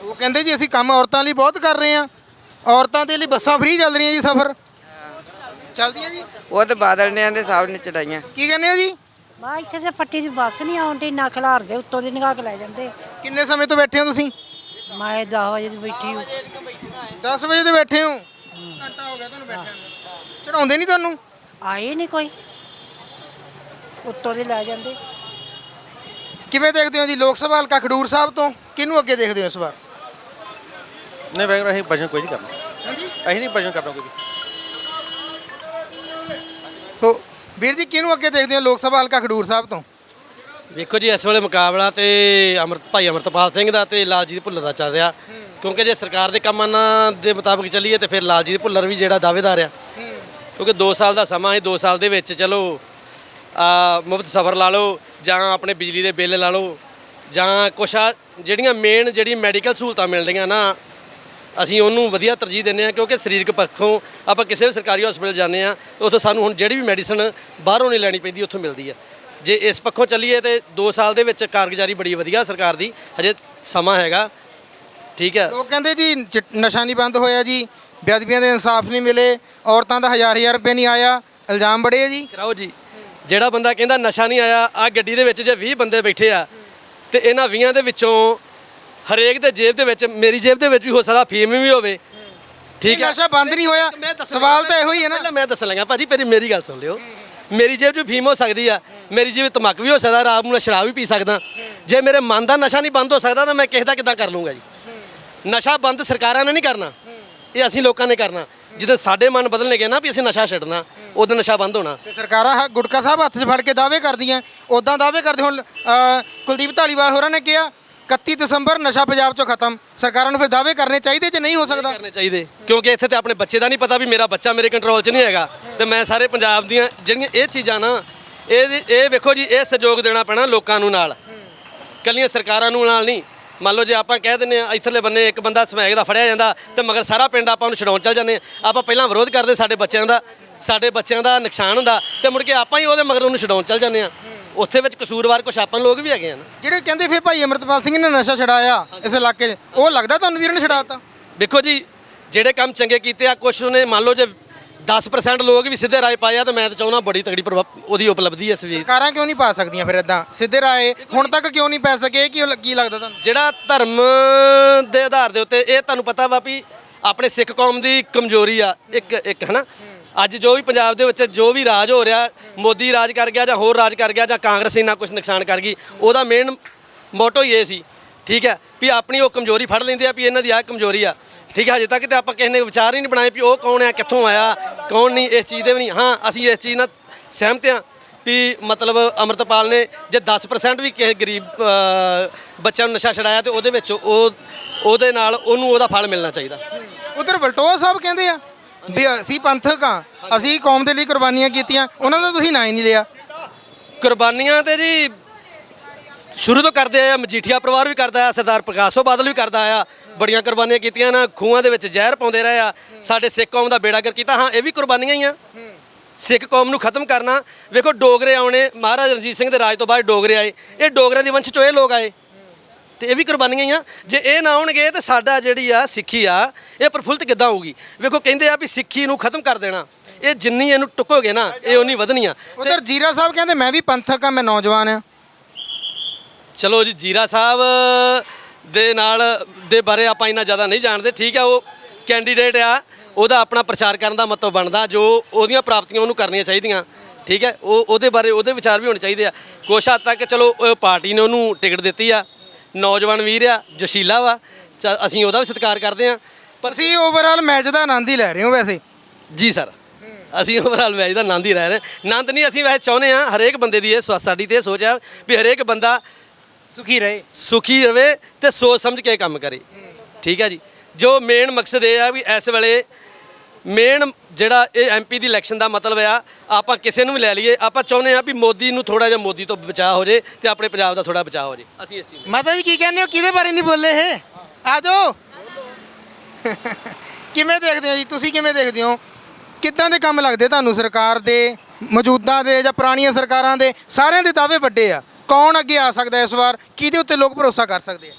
[SPEAKER 2] ਉਹ ਕਹਿੰਦੇ ਜੀ ਅਸੀਂ ਕੰਮ ਔਰਤਾਂ ਲਈ ਬਹੁਤ ਕਰ ਰਹੇ ਹਾਂ ਔਰਤਾਂ ਦੇ ਲਈ ਬੱਸਾਂ ਫ੍ਰੀ ਚੱਲ ਰਹੀਆਂ ਜੀ ਸਫ਼ਰ। ਚੱਲਦੀਆਂ ਜੀ?
[SPEAKER 9] ਉਹ ਤੇ ਬਾਦਲ ਨੇ ਆਂਦੇ ਸਾਹਿਬ ਨੇ ਚੜਾਈਆਂ।
[SPEAKER 2] ਕੀ ਕਹਿੰਦੇ ਹੋ ਜੀ?
[SPEAKER 10] ਬਾ ਇੱਥੇ ਤੇ ਪੱਟੀ ਦੀ ਬੱਸ ਨਹੀਂ ਆਉਂਦੀ ਨਾ ਖਿਲਾਰਦੇ ਉੱਤੋਂ ਦੀ ਨਿਗਾਹ ਕੇ ਲੈ ਜਾਂਦੇ।
[SPEAKER 2] ਕਿੰਨੇ ਸਮੇਂ ਤੋਂ ਬੈਠੇ ਹੋ ਤੁਸੀਂ?
[SPEAKER 10] ਮੈਂ 10 ਵਜੇ ਦੀ ਬੈਠੀ ਹੂੰ।
[SPEAKER 2] 10 ਵਜੇ ਤੋਂ ਬੈਠੇ ਹੋ। ਘੰਟਾ ਹੋ ਗਿਆ ਤੁਹਾਨੂੰ ਬੈਠਿਆਂ ਨੂੰ। ਚੜਾਉਂਦੇ ਨਹੀਂ ਤੁਹਾਨੂੰ?
[SPEAKER 10] ਆਏ ਨਹੀਂ ਕੋਈ। ਉੱਤੋਂ ਦੀ ਲੈ ਜਾਂਦੇ।
[SPEAKER 2] ਕਿਵੇਂ ਦੇਖਦੇ ਹੋ ਜੀ ਲੋਕ ਸਭਾ ਹਲਕਾ ਖਡੂਰ ਸਾਹਿਬ ਤੋਂ? ਕਿਹਨੂੰ ਅੱਗੇ ਦੇਖਦੇ ਹੋ ਇਸ ਵਾਰ?
[SPEAKER 6] ਨਹੀਂ ਬੈਂਕ ਅਸੀਂ ਭਜਨ ਕੋਈ ਨਹੀਂ ਕਰਨਾ।
[SPEAKER 2] ਹਾਂਜੀ?
[SPEAKER 6] ਅਸੀਂ ਨਹੀਂ ਭਜਨ ਕਰਨਾ ਕੋਈ ਵੀ।
[SPEAKER 2] ਸੋ ਵੀਰ ਜੀ ਕਿਹਨੂੰ ਅੱਗੇ ਦੇਖਦੇ ਹੋ ਲੋਕ ਸਭਾ ਹਲਕਾ ਖਡੂਰ ਸਾਹਿਬ ਤੋਂ?
[SPEAKER 4] ਵੇਖੋ ਜੀ, ਇਸ ਵੇਲੇ ਮੁਕਾਬਲਾ ਤੇ ਅਮਰਤ ਭਾਈ ਅਮਰਤਪਾਲ ਸਿੰਘ ਦਾ ਤੇ ਲਾਲਜੀਤ ਭੁੱਲਰ ਦਾ ਚੱਲ ਰਿਹਾ। ਕਿਉਂਕਿ ਜੇ ਸਰਕਾਰ ਦੇ ਕੰਮਾਂ ਨਾਲ ਦੇ ਮੁਤਾਬਕ ਚੱਲੀਏ ਤੇ ਫਿਰ ਲਾਲਜੀਤ ਭੁੱਲਰ ਵੀ ਜਿਹੜਾ ਦਾਅਵੇਦਾਰ ਆ। ਕਿਉਂਕਿ 2 ਸਾਲ ਦਾ ਸਮਾਂ ਹੈ 2 ਸਾਲ ਦੇ ਵਿੱਚ ਚਲੋ, ਆ, ਮੁਫਤ ਸਫ਼ਰ ਲਾ ਲਓ, ਜਾਂ ਆਪਣੇ ਬਿਜਲੀ ਦੇ ਬਿੱਲ ਲਾ ਲਓ, ਜਾਂ ਕੁਛ ਆ, ਜਿਹੜੀਆਂ ਮੇਨ ਜਿਹੜੀ ਮੈਡੀਕਲ ਸਹੂਲਤਾਂ ਮਿਲ ਰਹੀਆਂ ਨਾ, ਅਸੀਂ ਉਹਨੂੰ ਵਧੀਆ ਤਰਜੀਹ ਦਿੰਦੇ ਆ ਕਿਉਂਕਿ ਸਰੀਰਕ ਪੱਖੋਂ ਆਪਾਂ ਕਿਸੇ ਵੀ ਸਰਕਾਰੀ ਹਸਪਤਾਲ ਜਾਂਦੇ ਆ ਉੱਥੋਂ ਸਾਨੂੰ ਹੁਣ ਜਿਹੜੀ ਵੀ ਮੈਡੀਸਨ ਬਾਹਰੋਂ ਨਹੀਂ ਲੈਣੀ ਪੈਂਦੀ, ਉੱਥੋਂ ਮਿਲਦੀ ਆ ਜੇ ਇਸ ਪੱਖੋਂ ਚੱਲੀਏ ਤੇ 2 ਸਾਲ ਦੇ ਵਿੱਚ ਕਾਰਗੁਜ਼ਾਰੀ ਬੜੀ ਵਧੀਆ ਸਰਕਾਰ ਦੀ ਹਜੇ ਸਮਾਂ ਹੈਗਾ। ਠੀਕ ਹੈ।
[SPEAKER 2] ਲੋਕ ਕਹਿੰਦੇ ਜੀ ਨਸ਼ਾ ਨਹੀਂ ਬੰਦ ਹੋਇਆ ਜੀ ਬੇਅਦਬੀਆਂ ਦੇ ਇਨਸਾਫ ਨਹੀਂ ਮਿਲੇ ਔਰਤਾਂ ਦਾ ਹਜ਼ਾਰ ਹਜ਼ਾਰ ਰੁਪਏ ਨਹੀਂ ਆਇਆ ਇਲਜ਼ਾਮ ਬੜੇ ਆ ਜੀ।
[SPEAKER 4] ਕਰਾਓ ਜੀ। ਜਿਹੜਾ ਬੰਦਾ ਕਹਿੰਦਾ ਨਸ਼ਾ ਨਹੀਂ ਆਇਆ ਆ ਗੱਡੀ ਦੇ ਵਿੱਚ ਜੇ 20 ਬੰਦੇ ਬੈਠੇ ਆ ਤੇ ਇਹਨਾਂ 20 ਦੇ ਵਿੱਚੋਂ ਹਰੇਕ ਦੇ ਜੇਬ ਦੇ ਵਿੱਚ ਮੇਰੀ ਜੇਬ ਦੇ ਵਿੱਚ ਵੀ ਹੋ ਸਕਦਾ ਫੀਮ ਵੀ ਹੋਵੇ। ਠੀਕ ਹੈ।
[SPEAKER 2] ਨਸ਼ਾ ਬੰਦ ਨਹੀਂ ਹੋਇਆ। ਸਵਾਲ ਤਾਂ ਇਹੋ ਹੀ ਹੈ ਨਾ।
[SPEAKER 4] ਪਹਿਲਾਂ ਮੈਂ ਦੱਸਣ ਲੱਗਾ ਭਾਜੀ ਮੇਰੀ ਮੇਰੀ ਗੱਲ ਸੁਣ ਲਿਓ। ਮੇਰੀ ਜੇਬ 'ਚ ਫੀਮ ਹੋ ਸਕਦੀ ਆ। ਮੇਰੀ ਜੇਬ 'ਚ ਤਮਕ ਵੀ ਹੋ ਸਕਦਾ ਰਾਤ ਨੂੰ ਮੈਂ ਸ਼ਰਾਬ ਵੀ ਪੀ ਸਕਦਾ। ਜੇ ਮੇਰੇ ਮਨ ਦਾ ਨਸ਼ਾ ਨਹੀਂ ਬੰਦ ਹੋ ਸਕਦਾ ਤਾਂ ਮੈਂ ਕਿਸੇ ਦਾ ਕਿੱਦਾਂ ਕਰ ਲੂੰਗਾ ਜੀ? ਨਸ਼ਾ ਬੰਦ ਸਰਕਾਰਾਂ ਨੇ ਨਹੀਂ ਕਰਨਾ। ਇਹ ਅਸੀਂ ਲੋਕਾਂ ਨੇ ਕਰਨਾ। ਜਦੋਂ ਸਾਡੇ ਮਨ ਬਦਲਣਗੇ ਨਾ ਵੀ ਅਸੀਂ ਨਸ਼ਾ ਛੱਡਣਾ ਉਦੋਂ ਨਸ਼ਾ ਬੰਦ ਹੋਣਾ।
[SPEAKER 2] ਤੇ ਸਰਕਾਰਾਂ ਹ- ਗੁਟਕਾ ਸਾਹਿਬ ਹੱਥ 'ਚ ਫੜ ਕੇ ਦਾਅਵੇ ਕਰਦੀਆਂ। ਉਦਾਂ ਦਾਅਵੇ ਕਰਦੇ ਹੁਣ ਅ, ਕੁਲਦੀਪ ਢਾਲੀਵਾਲ ਹੋਰਾਂ ਨੇ ਕਿਹਾ 31 ਦਸੰਬਰ ਨਸ਼ਾ ਪੰਜਾਬ 'ਚੋਂ ਖਤਮ। ਸਰਕਾਰਾਂ ਨੂੰ ਫਿਰ ਦਾਅਵੇ ਕਰਨੇ ਚਾਹੀਦੇ ਜੇ ਨਹੀਂ ਹੋ ਸਕਦਾ?
[SPEAKER 4] ਕਰਨੇ ਚਾਹੀਦੇ ਕਿਉਂਕਿ ਇੱਥੇ ਤੇ ਆਪਣੇ ਬੱਚੇ ਦਾ ਨਹੀਂ ਪਤਾ ਵੀ ਮੇਰਾ ਬੱਚਾ ਮੇਰੇ ਕੰਟਰੋਲ 'ਚ ਨਹੀਂ ਹੈਗਾ। ਤੇ ਮੈਂ ਸਾਰੇ ਪੰਜਾਬ ਦੀਆਂ ਜਿਹੜੀਆਂ ਇਹ ਚੀਜ਼ਾਂ ਨਾ ਇਹ ਇਹ ਵੇਖੋ ਜੀ ਇਹ ਸਹਿਯੋਗ ਦੇਣਾ ਪੈਣਾ ਲੋਕਾਂ ਨੂੰ ਨਾਲ। ਕੱਲੀਆਂ ਸਰਕਾਰਾਂ ਨੂੰ ਨਾਲ ਨਹੀਂ। ਮੰਨ ਲਓ ਜੇ ਆਪਾਂ ਕਹਿ ਦਿੰਨੇ ਆ ਇੱਥਰਲੇ ਬੰਨੇ ਇੱਕ ਬੰਦਾ ਸਮੈਕ ਦਾ ਫੜਿਆ ਜਾਂਦਾ ਤੇ ਮਗਰ ਸਾਰਾ ਪਿੰਡ ਆਪਾਂ ਉਹਨੂੰ ਛਡਾਉਣ ਚੱਲ ਜਾਂਦੇ ਹਾਂ। ਆਪਾਂ ਪਹਿਲਾਂ ਵਿਰੋਧ ਕਰਦੇ ਸਾਡੇ ਬੱਚਿਆਂ ਦਾ। ਸਾਡੇ ਬੱਚਿਆਂ ਦਾ ਨੁਕਸਾਨ ਹੁੰਦਾ ਤੇ ਮੁੜ ਕੇ ਆਪਾਂ ਹੀ ਉਹਦੇ ਮਗਰ ਉਹਨੂੰ ਛਡਾਉਣ ਚੱਲ ਜਾਂਦੇ ਆ ਉੱਥੇ ਵਿੱਚ ਕਸੂਰਵਾਰ ਕੁਛ ਆਪਾਂ ਲੋਕ ਵੀ ਹੈਗੇ ਆ ਨਾ।
[SPEAKER 2] ਜਿਹੜੇ ਕਹਿੰਦੇ ਫਿਰ ਭਾਈ ਅਮਰਤਪਾਲ ਸਿੰਘ ਨੇ ਨਸ਼ਾ ਛਡਾਇਆ ਇਸ ਇਲਾਕੇ 'ਚ ਉਹ ਲੱਗਦਾ ਤੁਹਾਨੂੰ ਵੀਰ ਨੇ ਛਡਾਤਾ?
[SPEAKER 4] ਦੇਖੋ ਜੀ ਜਿਹੜੇ ਕੰਮ ਚੰਗੇ ਕੀਤੇ ਆ ਕੁਛ ਉਹਨੇ ਮੰਨ ਲਓ ਜੇ 10% ਲੋਕ ਵੀ ਸਿੱਧੇ ਰਾਏ ਪਾਏ ਆ ਤਾਂ ਮੈਂ ਤਾਂ ਚਾਹੁੰਦਾ ਬੜੀ ਤਗੜੀ ਪ੍ਰਭਾ- ਉਹਦੀ ਉਪਲਬਧੀ ਹੈ ਇਸ
[SPEAKER 2] ਸਰਕਾਰਾਂ ਕਿਉਂ ਨਹੀਂ ਪਾ ਸਕਦੀਆਂ ਫਿਰ ਇਦਾਂ ਸਿੱਧੇ ਰਾਏ ਹੁਣ ਤੱਕ ਕਿਉਂ ਨਹੀਂ ਪੈ ਸਕੇ? ਕੀ ਕੀ ਲੱਗਦਾ ਤੁਹਾਨੂੰ?
[SPEAKER 4] ਜਿਹੜਾ ਧਰਮ ਦੇ ਆਧਾਰ ਦੇ ਉੱਤੇ ਇਹ ਤੁਹਾਨੂੰ ਪਤਾ ਵਾ ਵੀ ਆਪਣੇ ਸਿੱਖ ਕੌਮ ਦੀ ਕਮਜ਼ੋਰੀ ਆ ਇੱਕ ਇੱਕ ਹਨਾ? ਅੱਜ ਜੋ ਵੀ ਪੰਜਾਬ ਦੇ ਵਿੱਚ ਜੋ ਵੀ ਰਾਜ ਹੋ ਰਿਹਾ, ਮੋਦੀ ਰਾਜ ਕਰ ਗਿਆ ਜਾਂ ਹੋਰ ਰਾਜ ਕਰ ਗਿਆ ਜਾਂ ਕਾਂਗਰਸ ਇੰਨਾ ਕੁਝ ਨੁਕਸਾਨ ਕਰ ਗਈ, ਉਹਦਾ ਮੇਨ ਮੋਟੋ ਹੀ ਇਹ ਸੀ, ਠੀਕ ਹੈ, ਵੀ ਆਪਣੀ ਉਹ ਕਮਜ਼ੋਰੀ ਫੜ ਲੈਂਦੇ ਆ ਵੀ ਇਹਨਾਂ ਦੀ ਆਹ ਕਮਜ਼ੋਰੀ ਆ, ਠੀਕ ਹੈ, ਹਜੇ ਤੱਕ ਤੇ ਆਪਾਂ ਕਿਸੇ ਨੇ ਵਿਚਾਰ ਹੀ ਨਹੀਂ ਬਣਾਏ ਵੀ ਉਹ ਕੌਣ ਆ, ਕਿੱਥੋਂ ਆਇਆ, ਕੌਣ ਨਹੀਂ, ਇਸ ਚੀਜ਼ ਦੇ ਵੀ ਨਹੀਂ, ਹਾਂ, ਅਸੀਂ ਇਸ ਚੀਜ਼ ਨਾਲ ਸਹਿਮਤ ਹਾਂ ਵੀ ਮਤਲਬ ਅਮਰਤਪਾਲ ਨੇ ਜੇ 10% ਵੀ ਕਿਸੇ ਗਰੀਬ ਬੱਚਿਆਂ ਨੂੰ ਨਸ਼ਾ ਛਡਾਇਆ ਤੇ ਉਹਦੇ ਵਿੱਚ ਉਹ, ਉਹਦੇ ਨਾਲ ਉਹਨੂੰ ਉਹਦਾ ਫਲ ਮਿਲਣਾ ਚਾਹੀਦਾ।
[SPEAKER 2] ਉਧਰ ਬਲਟੋਆ ਸਾਹਿਬ ਕਹਿੰਦੇ ਆ ਵੀ ਅਸੀਂ ਪੰਥਕ ਆ, ਅਸੀਂ ਕੌਮ ਦੇ ਲਈ ਕੁਰਬਾਨੀਆਂ ਕੀਤੀਆਂ, ਉਹਨਾਂ ਦਾ ਤੁਸੀਂ ਨਾਂ ਹੀ ਨਹੀਂ ਲਿਆ।
[SPEAKER 4] ਕੁਰਬਾਨੀਆਂ ਤੇ ਜੀ ਸ਼ੁਰੂ ਤੋਂ ਕਰਦੇ ਆ, ਮਜੀਠੀਆ ਪਰਿਵਾਰ ਵੀ ਕਰਦਾ ਆ ਸਰਦਾਰ ਪ੍ਰਕਾਸ਼ੋ ਬਾਦਲ ਵੀ ਕਰਦਾ ਆ ਬੜੀਆਂ ਕੁਰਬਾਨੀਆਂ ਕੀਤੀਆਂ ਨਾ, ਖੂਹਾਂ ਦੇ ਵਿੱਚ ਜ਼ਹਿਰ ਪਾਉਂਦੇ ਰਹੇ ਆ, ਸਾਡੇ ਸਿੱਖ ਕੌਮ ਦਾ ਬੇੜਾ ਕਰ ਕੀਤਾ, ਹਾਂ, ਇਹ ਵੀ ਕੁਰਬਾਨੀਆਂ ਹੀ ਆ। ਸਿੱਖ ਕੌਮ ਨੂੰ ਖਤਮ ਕਰਨਾ, ਵੇਖੋ ਡੋਗਰੇ ਆਉਣੇ, ਮਹਾਰਾਜਾ ਰਣਜੀਤ ਸਿੰਘ ਦੇ ਰਾਜ ਤੋਂ ਬਾਅਦ ਡੋਗਰੇ ਆਏ, ਇਹ ਡੋਗਰਿਆਂ ਦੀ ਵੰਸ਼ ਚੋਂ ਇਹ ਲੋਕ ਆਏ। ਤੇ ਇਹ ਵੀ ਕੁਰਬਾਨੀਆਂ ਹੀ ਆ। ਜੇ ਇਹ ਨਾ ਆਉਣਗੇ ਤੇ ਸਾਡਾ ਜਿਹੜੀ ਆ ਸਿੱਖੀ ਆ ਇਹ ਪ੍ਰਫੁੱਲਤ ਕਿੱਦਾਂ ਹੋਊਗੀ? ਵੇਖੋ ਕਹਿੰਦੇ ਆ ਵੀ ਸਿੱਖੀ ਨੂੰ ਖਤਮ ਕਰ ਦੇਣਾ। ਇਹ ਜਿੰਨੀ ਇਹਨੂੰ ਟੁੱਕੋਗੇ ਨਾ ਇਹ ਉਨੀ ਵਧਣੀ ਆ
[SPEAKER 2] ਉਧਰ ਜੀਰਾ ਸਾਹਿਬ ਕਹਿੰਦੇ ਮੈਂ ਵੀ ਪੰਥਕ ਆ ਮੈਂ ਨੌਜਵਾਨ ਆ।
[SPEAKER 4] ਚਲੋ ਜੀ ਜੀਰਾ ਸਾਹਿਬ ਦੇ ਨਾਲ ਦੇ ਬਾਰੇ ਆਪਾਂ ਇੰਨਾ ਜ਼ਿਆਦਾ ਨਹੀਂ ਜਾਣਦੇ। ਠੀਕ ਹੈ ਉਹ ਕੈਂਡੀਡੇਟ ਆ। ਉਹਦਾ ਆਪਣਾ ਪ੍ਰਚਾਰ ਕਰਨ ਦਾ ਮਤਲਬ ਬਣਦਾ ਜੋ ਉਹਦੀਆਂ ਪ੍ਰਾਪਤੀਆਂ ਉਹਨੂੰ ਕਰਨੀਆਂ ਚਾਹੀਦੀਆਂ। ਠੀਕ ਹੈ ਉਹ ਉਹਦੇ ਬਾਰੇ ਉਹਦੇ ਵਿਚਾਰ ਵੀ ਹੋਣੇ ਚਾਹੀਦੇ ਆ। ਕੁਛ ਹੱਦ ਤੱਕ ਚਲੋ ਪਾਰਟੀ ਨੇ ਉਹਨੂੰ ਟਿਕਟ ਦਿੱਤੀ ਆ। ਨੌਜਵਾਨ ਵੀਰ ਆ ਜਸ਼ੀਲਾ ਵਾ ਚ- ਅਸੀਂ ਉਹਦਾ ਵੀ ਸਤਿਕਾਰ ਕਰਦੇ ਆ ਪਰ
[SPEAKER 2] ਤੁਸੀਂ ਓਵਰਆਲ ਮੈਚ ਦਾ ਆਨੰਦ ਹੀ ਲੈ ਰਹੇ ਹੋ ਵੈਸੇ।
[SPEAKER 4] ਜੀ ਸਰ ਅਸੀਂ ਓਵਰਆਲ ਮੈਚ ਦਾ ਆਨੰਦ ਹੀ ਰਹਿ ਰਹੇ। ਆਨੰਦ ਨਹੀਂ ਅਸੀਂ ਵੈਸੇ ਚਾਹੁੰਦੇ ਆ ਹਰੇਕ ਬੰਦੇ ਦੀ ਇਹ ਸੋ- ਸਾਡੀ ਤੇ ਇਹ ਸੋਚ ਆ ਵੀ ਹਰੇਕ ਬੰਦਾ
[SPEAKER 2] ਸੁਖੀ ਰਹੇ।
[SPEAKER 4] ਸੁਖੀ ਰਵੇ ਤੇ ਸੋਚ ਸਮਝ ਕੇ ਕੰਮ ਕਰੇ। ਠੀਕ ਹੈ ਜੀ। ਜੋ ਮੇਨ ਮਕਸਦ ਇਹ ਆ ਵੀ ਇਸ ਵੇਲੇ ਮੇਨ ਜਿਹੜਾ ਇਹ ਐਮਪੀ ਦੀ ਇਲੈਕਸ਼ਨ ਦਾ ਮਤਲਬ ਆ ਆਪਾਂ ਕਿਸੇ ਨੂੰ ਵੀ ਲੈ ਲਈਏ ਆਪਾਂ ਚਾਹੁੰਦੇ ਆ ਵੀ ਮੋਦੀ ਨੂੰ ਥੋੜਾ ਜਿਹਾ ਮੋਦੀ ਤੋਂ ਬਚਾਅ ਹੋ ਜੇ ਤੇ ਆਪਣੇ ਪੰਜਾਬ ਦਾ ਥੋੜਾ ਬਚਾਅ ਹੋ ਜੇ। ਅਸੀਂ ਇਸ ਚੀਜ਼
[SPEAKER 2] ਮਾਤਾ ਜੀ ਕੀ ਕਹਿੰਦੇ ਹੋ? ਕਿਹਦੇ ਬਾਰੇ ਨਹੀਂ ਬੋਲੇ ਇਹ? ਆ ਜਾਓ। ਕਿਵੇਂ ਦੇਖਦੇ ਹੋ ਜੀ? ਤੁਸੀਂ ਕਿਵੇਂ ਦੇਖਦੇ ਹੋ? ਕਿੱਦਾਂ ਦੇ ਕੰਮ ਲੱਗਦੇ ਤੁਹਾਨੂੰ ਸਰਕਾਰ ਦੇ ਮੌਜੂਦਾ ਦੇ ਜਾਂ ਪੁਰਾਣੀਆਂ ਸਰਕਾਰਾਂ ਦੇ? ਸਾਰਿਆਂ ਦੇ ਦਾਅਵੇ ਵੱਡੇ ਆ। ਕੌਣ ਅੱਗੇ ਆ ਸਕਦਾ ਇਸ ਵਾਰ? ਕਿਹਦੇ ਉੱਤੇ ਲੋਕ ਭਰੋਸਾ ਕਰ ਸਕਦੇ ਆ?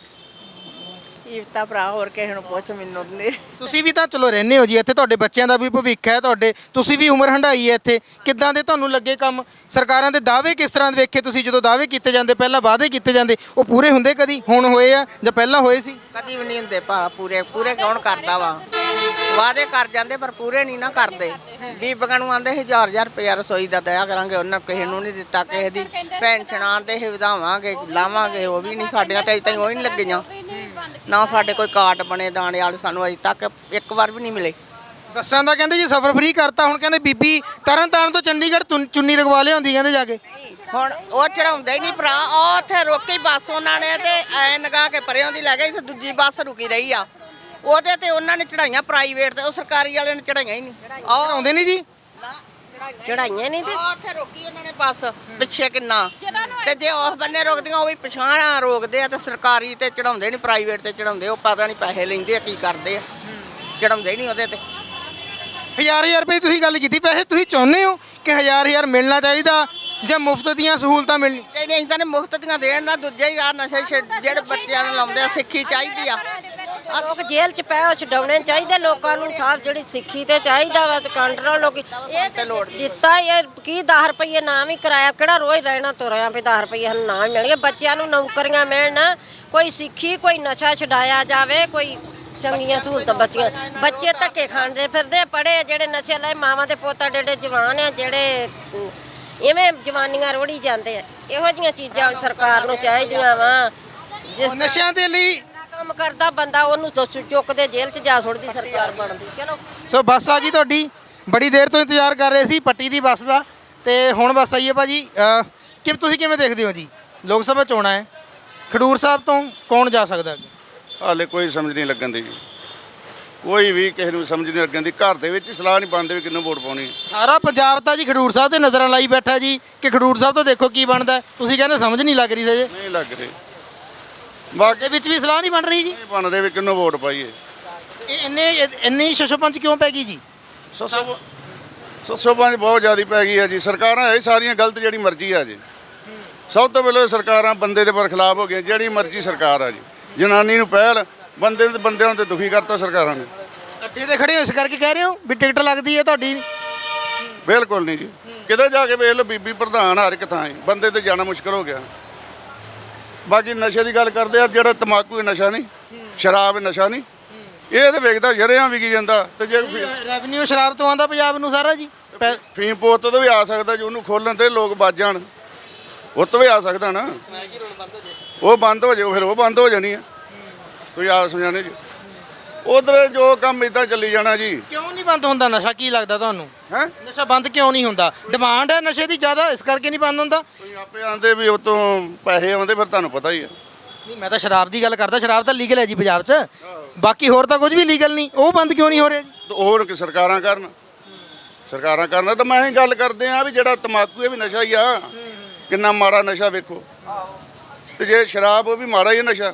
[SPEAKER 11] ਈਵਤਾ ਭਰਾ ਹੋਰ ਕਿਸੇ ਨੂੰ ਪੁੱਛ ਮੈਨੂੰ ਨਹੀਂ
[SPEAKER 2] ਤੁਸੀਂ ਵੀ ਤਾਂ ਚਲੋ ਰਹਿੰਦੇ ਹੋ ਜੀ ਇੱਥੇ ਤੁਹਾਡੇ ਬੱਚਿਆਂ ਦਾ ਵੀ ਭਵਿੱਖ ਹੈ ਤੁਹਾਡੇ ਤੁਸੀਂ ਵੀ ਉਮਰ ਹੰਢਾਈ ਹੈ ਇੱਥੇ। ਕਿੱਦਾਂ ਦੇ ਤੁਹਾਨੂੰ ਲੱਗੇ ਕੰਮ? ਸਰਕਾਰਾਂ ਦੇ ਦਾਅਵੇ ਕਿਸ ਤਰ੍ਹਾਂ ਦੇ ਵੇਖੇ ਤੁਸੀਂ ਜਦੋਂ ਦਾਅਵੇ ਕੀਤੇ ਜਾਂਦੇ ਪਹਿਲਾਂ ਵਾਅਦੇ ਕੀਤੇ ਜਾਂਦੇ ਉਹ ਪੂਰੇ ਹੁੰਦੇ ਕਦੀ? ਹੁਣ ਹੋਏ ਆ ਜਾਂ ਪਹਿਲਾਂ ਹੋਏ ਸੀ?
[SPEAKER 11] ਕਦੀ ਵੀ ਨਹੀਂ ਹੁੰਦੇ ਭਾ ਪੂਰੇ ਪੂਰੇ ਕੌਣ ਕਰਦਾ ਵਾ? ਵਾਅਦੇ ਕਰ ਜਾਂਦੇ ਪਰ ਪੂਰੇ ਨਹੀਂ ਨਾ ਕਰਦੇ। ਬੀਬੀਆਂ ਨੂੰ ਆਂਦੇ ਹਜ਼ਾਰ ਹਜ਼ਾਰ ਰੁਪਇਆ ਰਸੋਈ ਦਾ ਦਇਆ ਕਰਾਂਗੇ ਉਹਨਾਂ ਕਿਸੇ ਨੂੰ ਨਹੀਂ ਦਿੱਤਾ ਕਿਸੇ ਦੀ ਪੈਨਸ਼ਨਾਂ ਤੇ ਇਹ ਵਧਾਵਾਂਗੇ ਲਾਵਾਂਗੇ ਉਹ ਵੀ ਨਹੀਂ ਸਾਡੀਆਂ ਤੇ ਅਜੇ ਤਾਈਂ ਉਹ ਹੀ ਨਹੀਂ ਲੱਗੀਆਂ। ਨਾ ਸਾਡੇ ਕੋਈ ਕਾਰਡ ਬਣੇ ਦਾਣੇ ਵਾਲੇ ਸਾਨੂੰ ਅਜੇ ਤੱਕ ਇੱਕ ਵਾਰ ਵੀ ਨਹੀਂ ਮਿਲੇ।
[SPEAKER 2] ਬੱਸਾਂ ਦਾ ਕਹਿੰਦੇ ਜੀ ਸਫ਼ਰ ਫ੍ਰੀ ਕਰਤਾ ਹੁਣ ਕਹਿੰਦੇ ਬੀਬੀ ਤਰਨ ਤਾਰਨ ਤੋਂ ਚੰਡੀਗੜ੍ਹ ਤੁਨ- ਚੁੰਨੀ ਰਗਵਾ ਲਿਆਉਂਦੀ ਕਹਿੰਦੇ ਜਾ ਕੇ।
[SPEAKER 11] ਹੁਣ ਉਹ ਚੜਾਉਂਦੇ ਹੀ ਨਹੀਂ ਭਰਾ ਉਹ ਉੱਥੇ ਰੋਕੀ ਬੱਸ ਉਹਨਾਂ ਨੇ ਤੇ ਐ ਨਗਾ ਕੇ ਪਰਿਆਂ ਦੀ ਲੈ ਗਈ ਤੇ ਦੂਜੀ ਬੱਸ ਰੁਕੀ ਰਹੀ ਆ। ਉਹਦੇ ਤੇ ਉਹਨਾਂ ਨੇ ਚੜਾਈਆਂ ਪ੍ਰਾਈਵੇਟ ਤੇ ਉਹ ਸਰਕਾਰੀ ਵਾਲਿਆਂ ਨੇ ਚੜਾਈਆਂ ਹੀ ਨਹੀਂ। ਉਹ
[SPEAKER 2] ਆਉਂਦੇ ਨਹੀਂ ਜੀ?
[SPEAKER 7] ਚੜਾਈਆਂ ਨਹੀਂ। ਤੇ?
[SPEAKER 11] ਉਹ ਉੱਥੇ ਰੋਕੀ ਉਹਨਾਂ ਨੇ ਬੱਸ ਪਿੱਛੇ ਕਿੰਨਾ? ਤੇ ਜੇ ਉਸ ਬੰਨੇ ਰੋਕਦੀਆਂ ਉਹ ਵੀ ਪਛਾਣਾ ਰੋਕਦੇ ਆ ਤੇ ਸਰਕਾਰੀ ਤੇ ਚੜਾਉਂਦੇ ਨਹੀਂ ਪ੍ਰਾਈਵੇਟ ਤੇ ਚੜਾਉਂਦੇ ਉਹ ਪਤਾ ਨਹੀਂ ਪੈਸੇ ਲੈਂਦੇ ਆ ਕੀ ਕਰਦੇ ਆ। ਚੜਾਉਂਦੇ ਨਹੀਂ ਉਹਦੇ ਤੇ।
[SPEAKER 2] ਹਜ਼ਾਰ ਹਜ਼ਾਰ ਰੁਪਏ ਤੁਸੀਂ ਗੱਲ ਕੀਤੀ ਪੈਸੇ ਤੁਸੀਂ ਚਾਹੁੰਦੇ ਹੋ ਕਿ ਹਜ਼ਾਰ ਹਜ਼ਾਰ ਮਿਲਣਾ ਚਾਹੀਦਾ ਜਾਂ ਮੁਫਤ ਦੀਆਂ ਸਹੂਲਤਾਂ ਮਿਲਣੀ
[SPEAKER 11] ਨਹੀਂ ਤਾਂ ਨੇ ਮੁਫਤ ਦੀਆਂ ਦੇਣ ਦਾ ਦੂਜਾ ਹੀ ਆ ਨਸ਼ੇ ਜਿਹੜੇ ਬੱਚਿਆਂ ਨੂੰ ਲਾਉਂਦੇ ਆ ਸਿੱਖੀ ਚਾਹੀਦੀ ਆ।
[SPEAKER 7] ਲੋਕ ਜੇਲ੍ਹ ਚ ਪਏ ਉਹ ਛਡਾਉਣੇ ਚਾਹੀਦੇ ਲੋਕਾਂ ਨੂੰ, ਸਾਫ਼ ਜਿਹੜੀ ਸਿੱਖੀ ਤੇ ਚਾਹੀਦਾ ਵਾ ਤੇ ਕੰਟਰੋਲ ਲੋਕੀ। ਇਹ ਤੇ ਦਿੱਤਾ ਇਹ, ਕੀ 10 ਰੁਪਏ ਨਾਮ ਹੀ ਕਰਾਇਆ, ਕਿਹੜਾ ਰੋਜ਼ ਰਹਿਣਾ ਤੁਰਿਆ ਵੀ 10 ਰੁਪਏ ਸਾਨੂੰ ਨਾਮ ਮਿਲਣਗੇ। ਬੱਚਿਆਂ ਨੂੰ ਨੌਕਰੀਆਂ ਮਿਲਣ, ਕੋਈ ਸਿੱਖੀ, ਕੋਈ ਨਸ਼ਾ ਛਡਾਇਆ ਜਾਵੇ, ਕੋਈ ਚੰਗੀਆਂ ਸਹੂਲਤਾਂ ਬੱਚੀਆਂ, ਬੱਚੇ ਧੱਕੇ ਖਾਂਦੇ ਫਿਰਦੇ ਪੜੇ ਜਿਹੜੇ ਨਸ਼ੇ ਲੈ ਮਾਵਾਂ ਦੇ ਪੋਤਾ ਡੇਡੇ ਜਵਾਨ ਆ, ਜਿਹੜੇ ਇਵੇਂ ਜਵਾਨੀਆਂ ਰੋੜੀ ਜਾਂਦੇ ਆ। ਇਹੋ ਜੀਆਂ ਚੀਜ਼ਾਂ ਸਰਕਾਰ ਨੂੰ ਚਾਹੀਦੀਆਂ ਵਾ, ਜਿਸ
[SPEAKER 2] ਨਸ਼ਿਆਂ ਦੇ ਲਈ
[SPEAKER 7] ਕਰਦਾ ਬੰਦਾ ਉਹਨੂੰ ਤਾਂ ਸੁ- ਚੁੱਕ ਦੇ ਜੇਲ੍ਹ 'ਚ ਜਾ ਸੁੱਟਦੀ ਸਰਕਾਰ ਬਣਦੀ। ਚਲੋ।
[SPEAKER 2] ਸੋ ਬੱਸ ਆ ਗਈ ਤੁਹਾਡੀ। ਬੜੀ ਦੇਰ ਤੋਂ ਇੰਤਜ਼ਾਰ ਕਰ ਰਹੇ ਸੀ ਪੱਟੀ ਦੀ ਬੱਸ ਦਾ। ਤੇ ਹੁਣ ਬੱਸ ਆਈ ਹੈ ਭਾਜੀ। ਅਹ, ਕਿ ਤੁਸੀਂ ਕਿਵੇਂ ਦੇਖਦੇ ਹੋ ਜੀ? ਲੋਕ ਸਭਾ ਚੋਣਾਂ ਹੈ ਖਡੂਰ ਸਾਹਿਬ ਤੋਂ ਕੌਣ ਜਾ ਸਕਦਾ ਅੱਗੇ?
[SPEAKER 12] ਹਾਲੇ ਕੋਈ ਸਮਝ ਨਹੀਂ ਲੱਗਣ ਦੀ। ਜੀ ਕੋਈ ਵੀ ਕਿਸੇ ਨੂੰ ਸਮਝ ਨਹੀਂ ਲੱਗਣ ਦੀ। ਘਰ ਦੇ ਵਿੱਚ ਹੀ ਸਲਾਹ ਨਹੀਂ ਪਾਉਂਦੇ ਵੀ ਕਿਹਨੂੰ ਵੋਟ ਪਾਉਣੀ। ਹੈ।
[SPEAKER 2] ਸਾਰਾ ਪੰਜਾਬ ਤਾਂ ਜੀ ਖਡੂਰ ਸਾਹਿਬ ਤੇ ਨਜ਼ਰਾਂ ਲਾਈ ਬੈਠਾ ਜੀ। ਕਿ ਖਡੂਰ ਸਾਹਿਬ ਤੋਂ ਦੇਖੋ ਕੀ ਬਣਦਾ। ਹੈ। ਤੁਸੀਂ ਕਹਿੰਦੇ ਸਮਝ ਨਹੀਂ ਲੱਗ ਰਹੀ ਸਜੇ
[SPEAKER 12] ਨਹੀਂ ਲੱਗ ਰਹੇ। ਬਾਕੀ
[SPEAKER 2] ਦੇ ਵਿੱਚ ਵੀ ਸਲਾਹ ਨਹੀਂ ਬਣ ਰਹੀ ਜੀ?
[SPEAKER 12] ਨਹੀਂ ਬਣ ਰਹੇ ਵੀ ਵੋਟ ਪਾਈਏ।
[SPEAKER 2] ਇਹ ਇੰਨੇ ਇੰਨੀ ਸ਼ਸ਼ੋਪੰਚ ਕਿਉਂ ਪੈ ਗਈ ਜੀ?
[SPEAKER 12] ਸੱਸੋ ਸੱਸੋ ਪੰਜ ਬਹੁਤ ਜ਼ਿਆਦਾ ਪੈ ਗਈ ਹੈ ਜੀ। ਸਰਕਾਰਾਂ ਹੈ ਸਾਰੀਆਂ ਗਲਤ ਜਿਹੜੀ ਮਰਜ਼ੀ ਆ ਜੀ। ਸਭ ਤੋਂ ਪਹਿਲਾਂ ਸਰਕਾਰਾਂ ਬੰਦੇ ਦੇ ਪਰ ਖਿਲਾਫ ਹੋ ਗਈਆਂ ਜਿਹੜੀ ਮਰਜ਼ੀ ਸਰਕਾਰ ਆ ਜੀ। ਜਨਾਨੀ ਨੂੰ ਪਹਿਲ ਬੰਦੇ ਨੂੰ ਬੰਦਿਆਂ ਤੇ ਦੁਖੀ ਕਰਤਾ ਸਰਕਾਰਾਂ ਨੇ।
[SPEAKER 2] ਅੱਡੇ ਤੇ ਖੜੇ ਹੋ ਇਸ ਕਰਕੇ ਕਹਿ ਰਹੇ ਹੋ ਵੀ ਟਿਕਟ ਲੱਗਦੀ ਹੈ ਤੁਹਾਡੀ?
[SPEAKER 12] ਬਿਲਕੁਲ ਨਹੀਂ ਜੀ। ਕਿਤੇ ਜਾ ਕੇ ਵੇਖ ਲਓ ਬੀਬੀ ਪ੍ਰਧਾਨ ਹਰ ਇੱਕ ਥਾਂ ਬੰਦੇ ਤੇ ਜਾਣਾ ਮੁਸ਼ਕਲ ਹੋ ਗਿਆ। ਬਾਕੀ ਨਸ਼ੇ ਦੀ ਗੱਲ ਕਰਦੇ ਆ ਜਿਹੜਾ ਤਮਾਕੂ ਹੈ ਨਸ਼ਾ ਨਹੀਂ ਸ਼ਰਾਬ ਹੈ ਨਸ਼ਾ ਨਹੀਂ। ਇਹ ਤੇ ਵੇਖਦਾ ਸ਼ਰਿਆਂ ਵਿਕੀ ਜਾਂਦਾ ਤੇ ਜੇ
[SPEAKER 2] ਰੈਵਨਿਊ ਸ਼ਰਾਬ ਤੋਂ ਆਉਂਦਾ ਪੰਜਾਬ ਨੂੰ ਸਾਰਾ ਜੀ। ਪੈ-
[SPEAKER 12] ਫੀਮ ਪੋਤ ਤੋਂ ਵੀ ਆ ਸਕਦਾ ਜੇ ਉਹਨੂੰ ਖੋਲਣ ਤੇ ਲੋਕ ਵੱਜ ਜਾਣ। ਉਹ ਤੋਂ ਵੀ ਆ ਸਕਦਾ ਨਾ। ਉਹ ਬੰਦ ਹੋ ਜਾਓ ਫਿਰ ਉਹ ਬੰਦ ਹੋ ਜਾਣੀ ਆ। ਤੁਸੀਂ ਆਪ ਸਮਝਾਣੇ ਜੀ। ਉਧਰ ਜੋ ਕੰਮ ਇਦਾਂ ਚੱਲੀ ਜਾਣਾ ਜੀ।
[SPEAKER 2] ਕਿਉਂ ਨਹੀਂ ਬੰਦ ਹੁੰਦਾ ਨਸ਼ਾ? ਕੀ ਲੱਗਦਾ ਤੁਹਾਨੂੰ?
[SPEAKER 12] ਹੈ?
[SPEAKER 2] ਨਸ਼ਾ ਬੰਦ ਕਿਉਂ ਨਹੀਂ ਹੁੰਦਾ? ਡਿਮਾਂਡ ਹੈ ਨਸ਼ੇ ਦੀ ਜ਼ਿਆਦਾ ਇਸ ਕਰਕੇ ਨਹੀਂ ਬੰਦ ਹੁੰਦਾ?
[SPEAKER 12] ਤੁਸੀਂ ਆਪੇ ਆਂਦੇ ਵੀ ਉਤੋਂ ਪੈਸੇ ਆਉਂਦੇ ਫਿਰ ਤੁਹਾਨੂੰ ਪਤਾ ਹੀ ਆ
[SPEAKER 2] ਨਹੀਂ ਮੈਂ ਤਾਂ ਸ਼ਰਾਬ ਦੀ ਗੱਲ ਕਰਦਾ ਸ਼ਰਾਬ ਤਾਂ ਲੀਗਲ ਹੈ ਜੀ ਪੰਜਾਬ 'ਚ। ਬਾਕੀ ਹੋਰ ਤਾਂ ਕੁਝ ਵੀ ਲੀਗਲ ਨਹੀਂ ਉਹ ਬੰਦ ਕਿਉਂ ਨਹੀਂ ਹੋ ਰਿਹਾ ਜੀ?
[SPEAKER 12] ਤੇ ਹੋਰ ਕਿ ਸਰਕਾਰਾਂ ਕਰਨ? ਸਰਕਾਰਾਂ ਕਰਨ ਤਾਂ ਮੈਂ ਹੀ ਗੱਲ ਕਰਦੇ ਆ ਵੀ ਜਿਹੜਾ ਤਮਾਕੂ ਇਹ ਵੀ ਨਸ਼ਾ ਹੀ ਆ। ਕਿੰਨਾ ਮਾੜਾ ਨਸ਼ਾ ਵੇਖੋ। ਤੇ ਜੇ ਸ਼ਰਾਬ ਉਹ ਵੀ ਮਾੜਾ ਹੀ ਆ ਨਸ਼ਾ।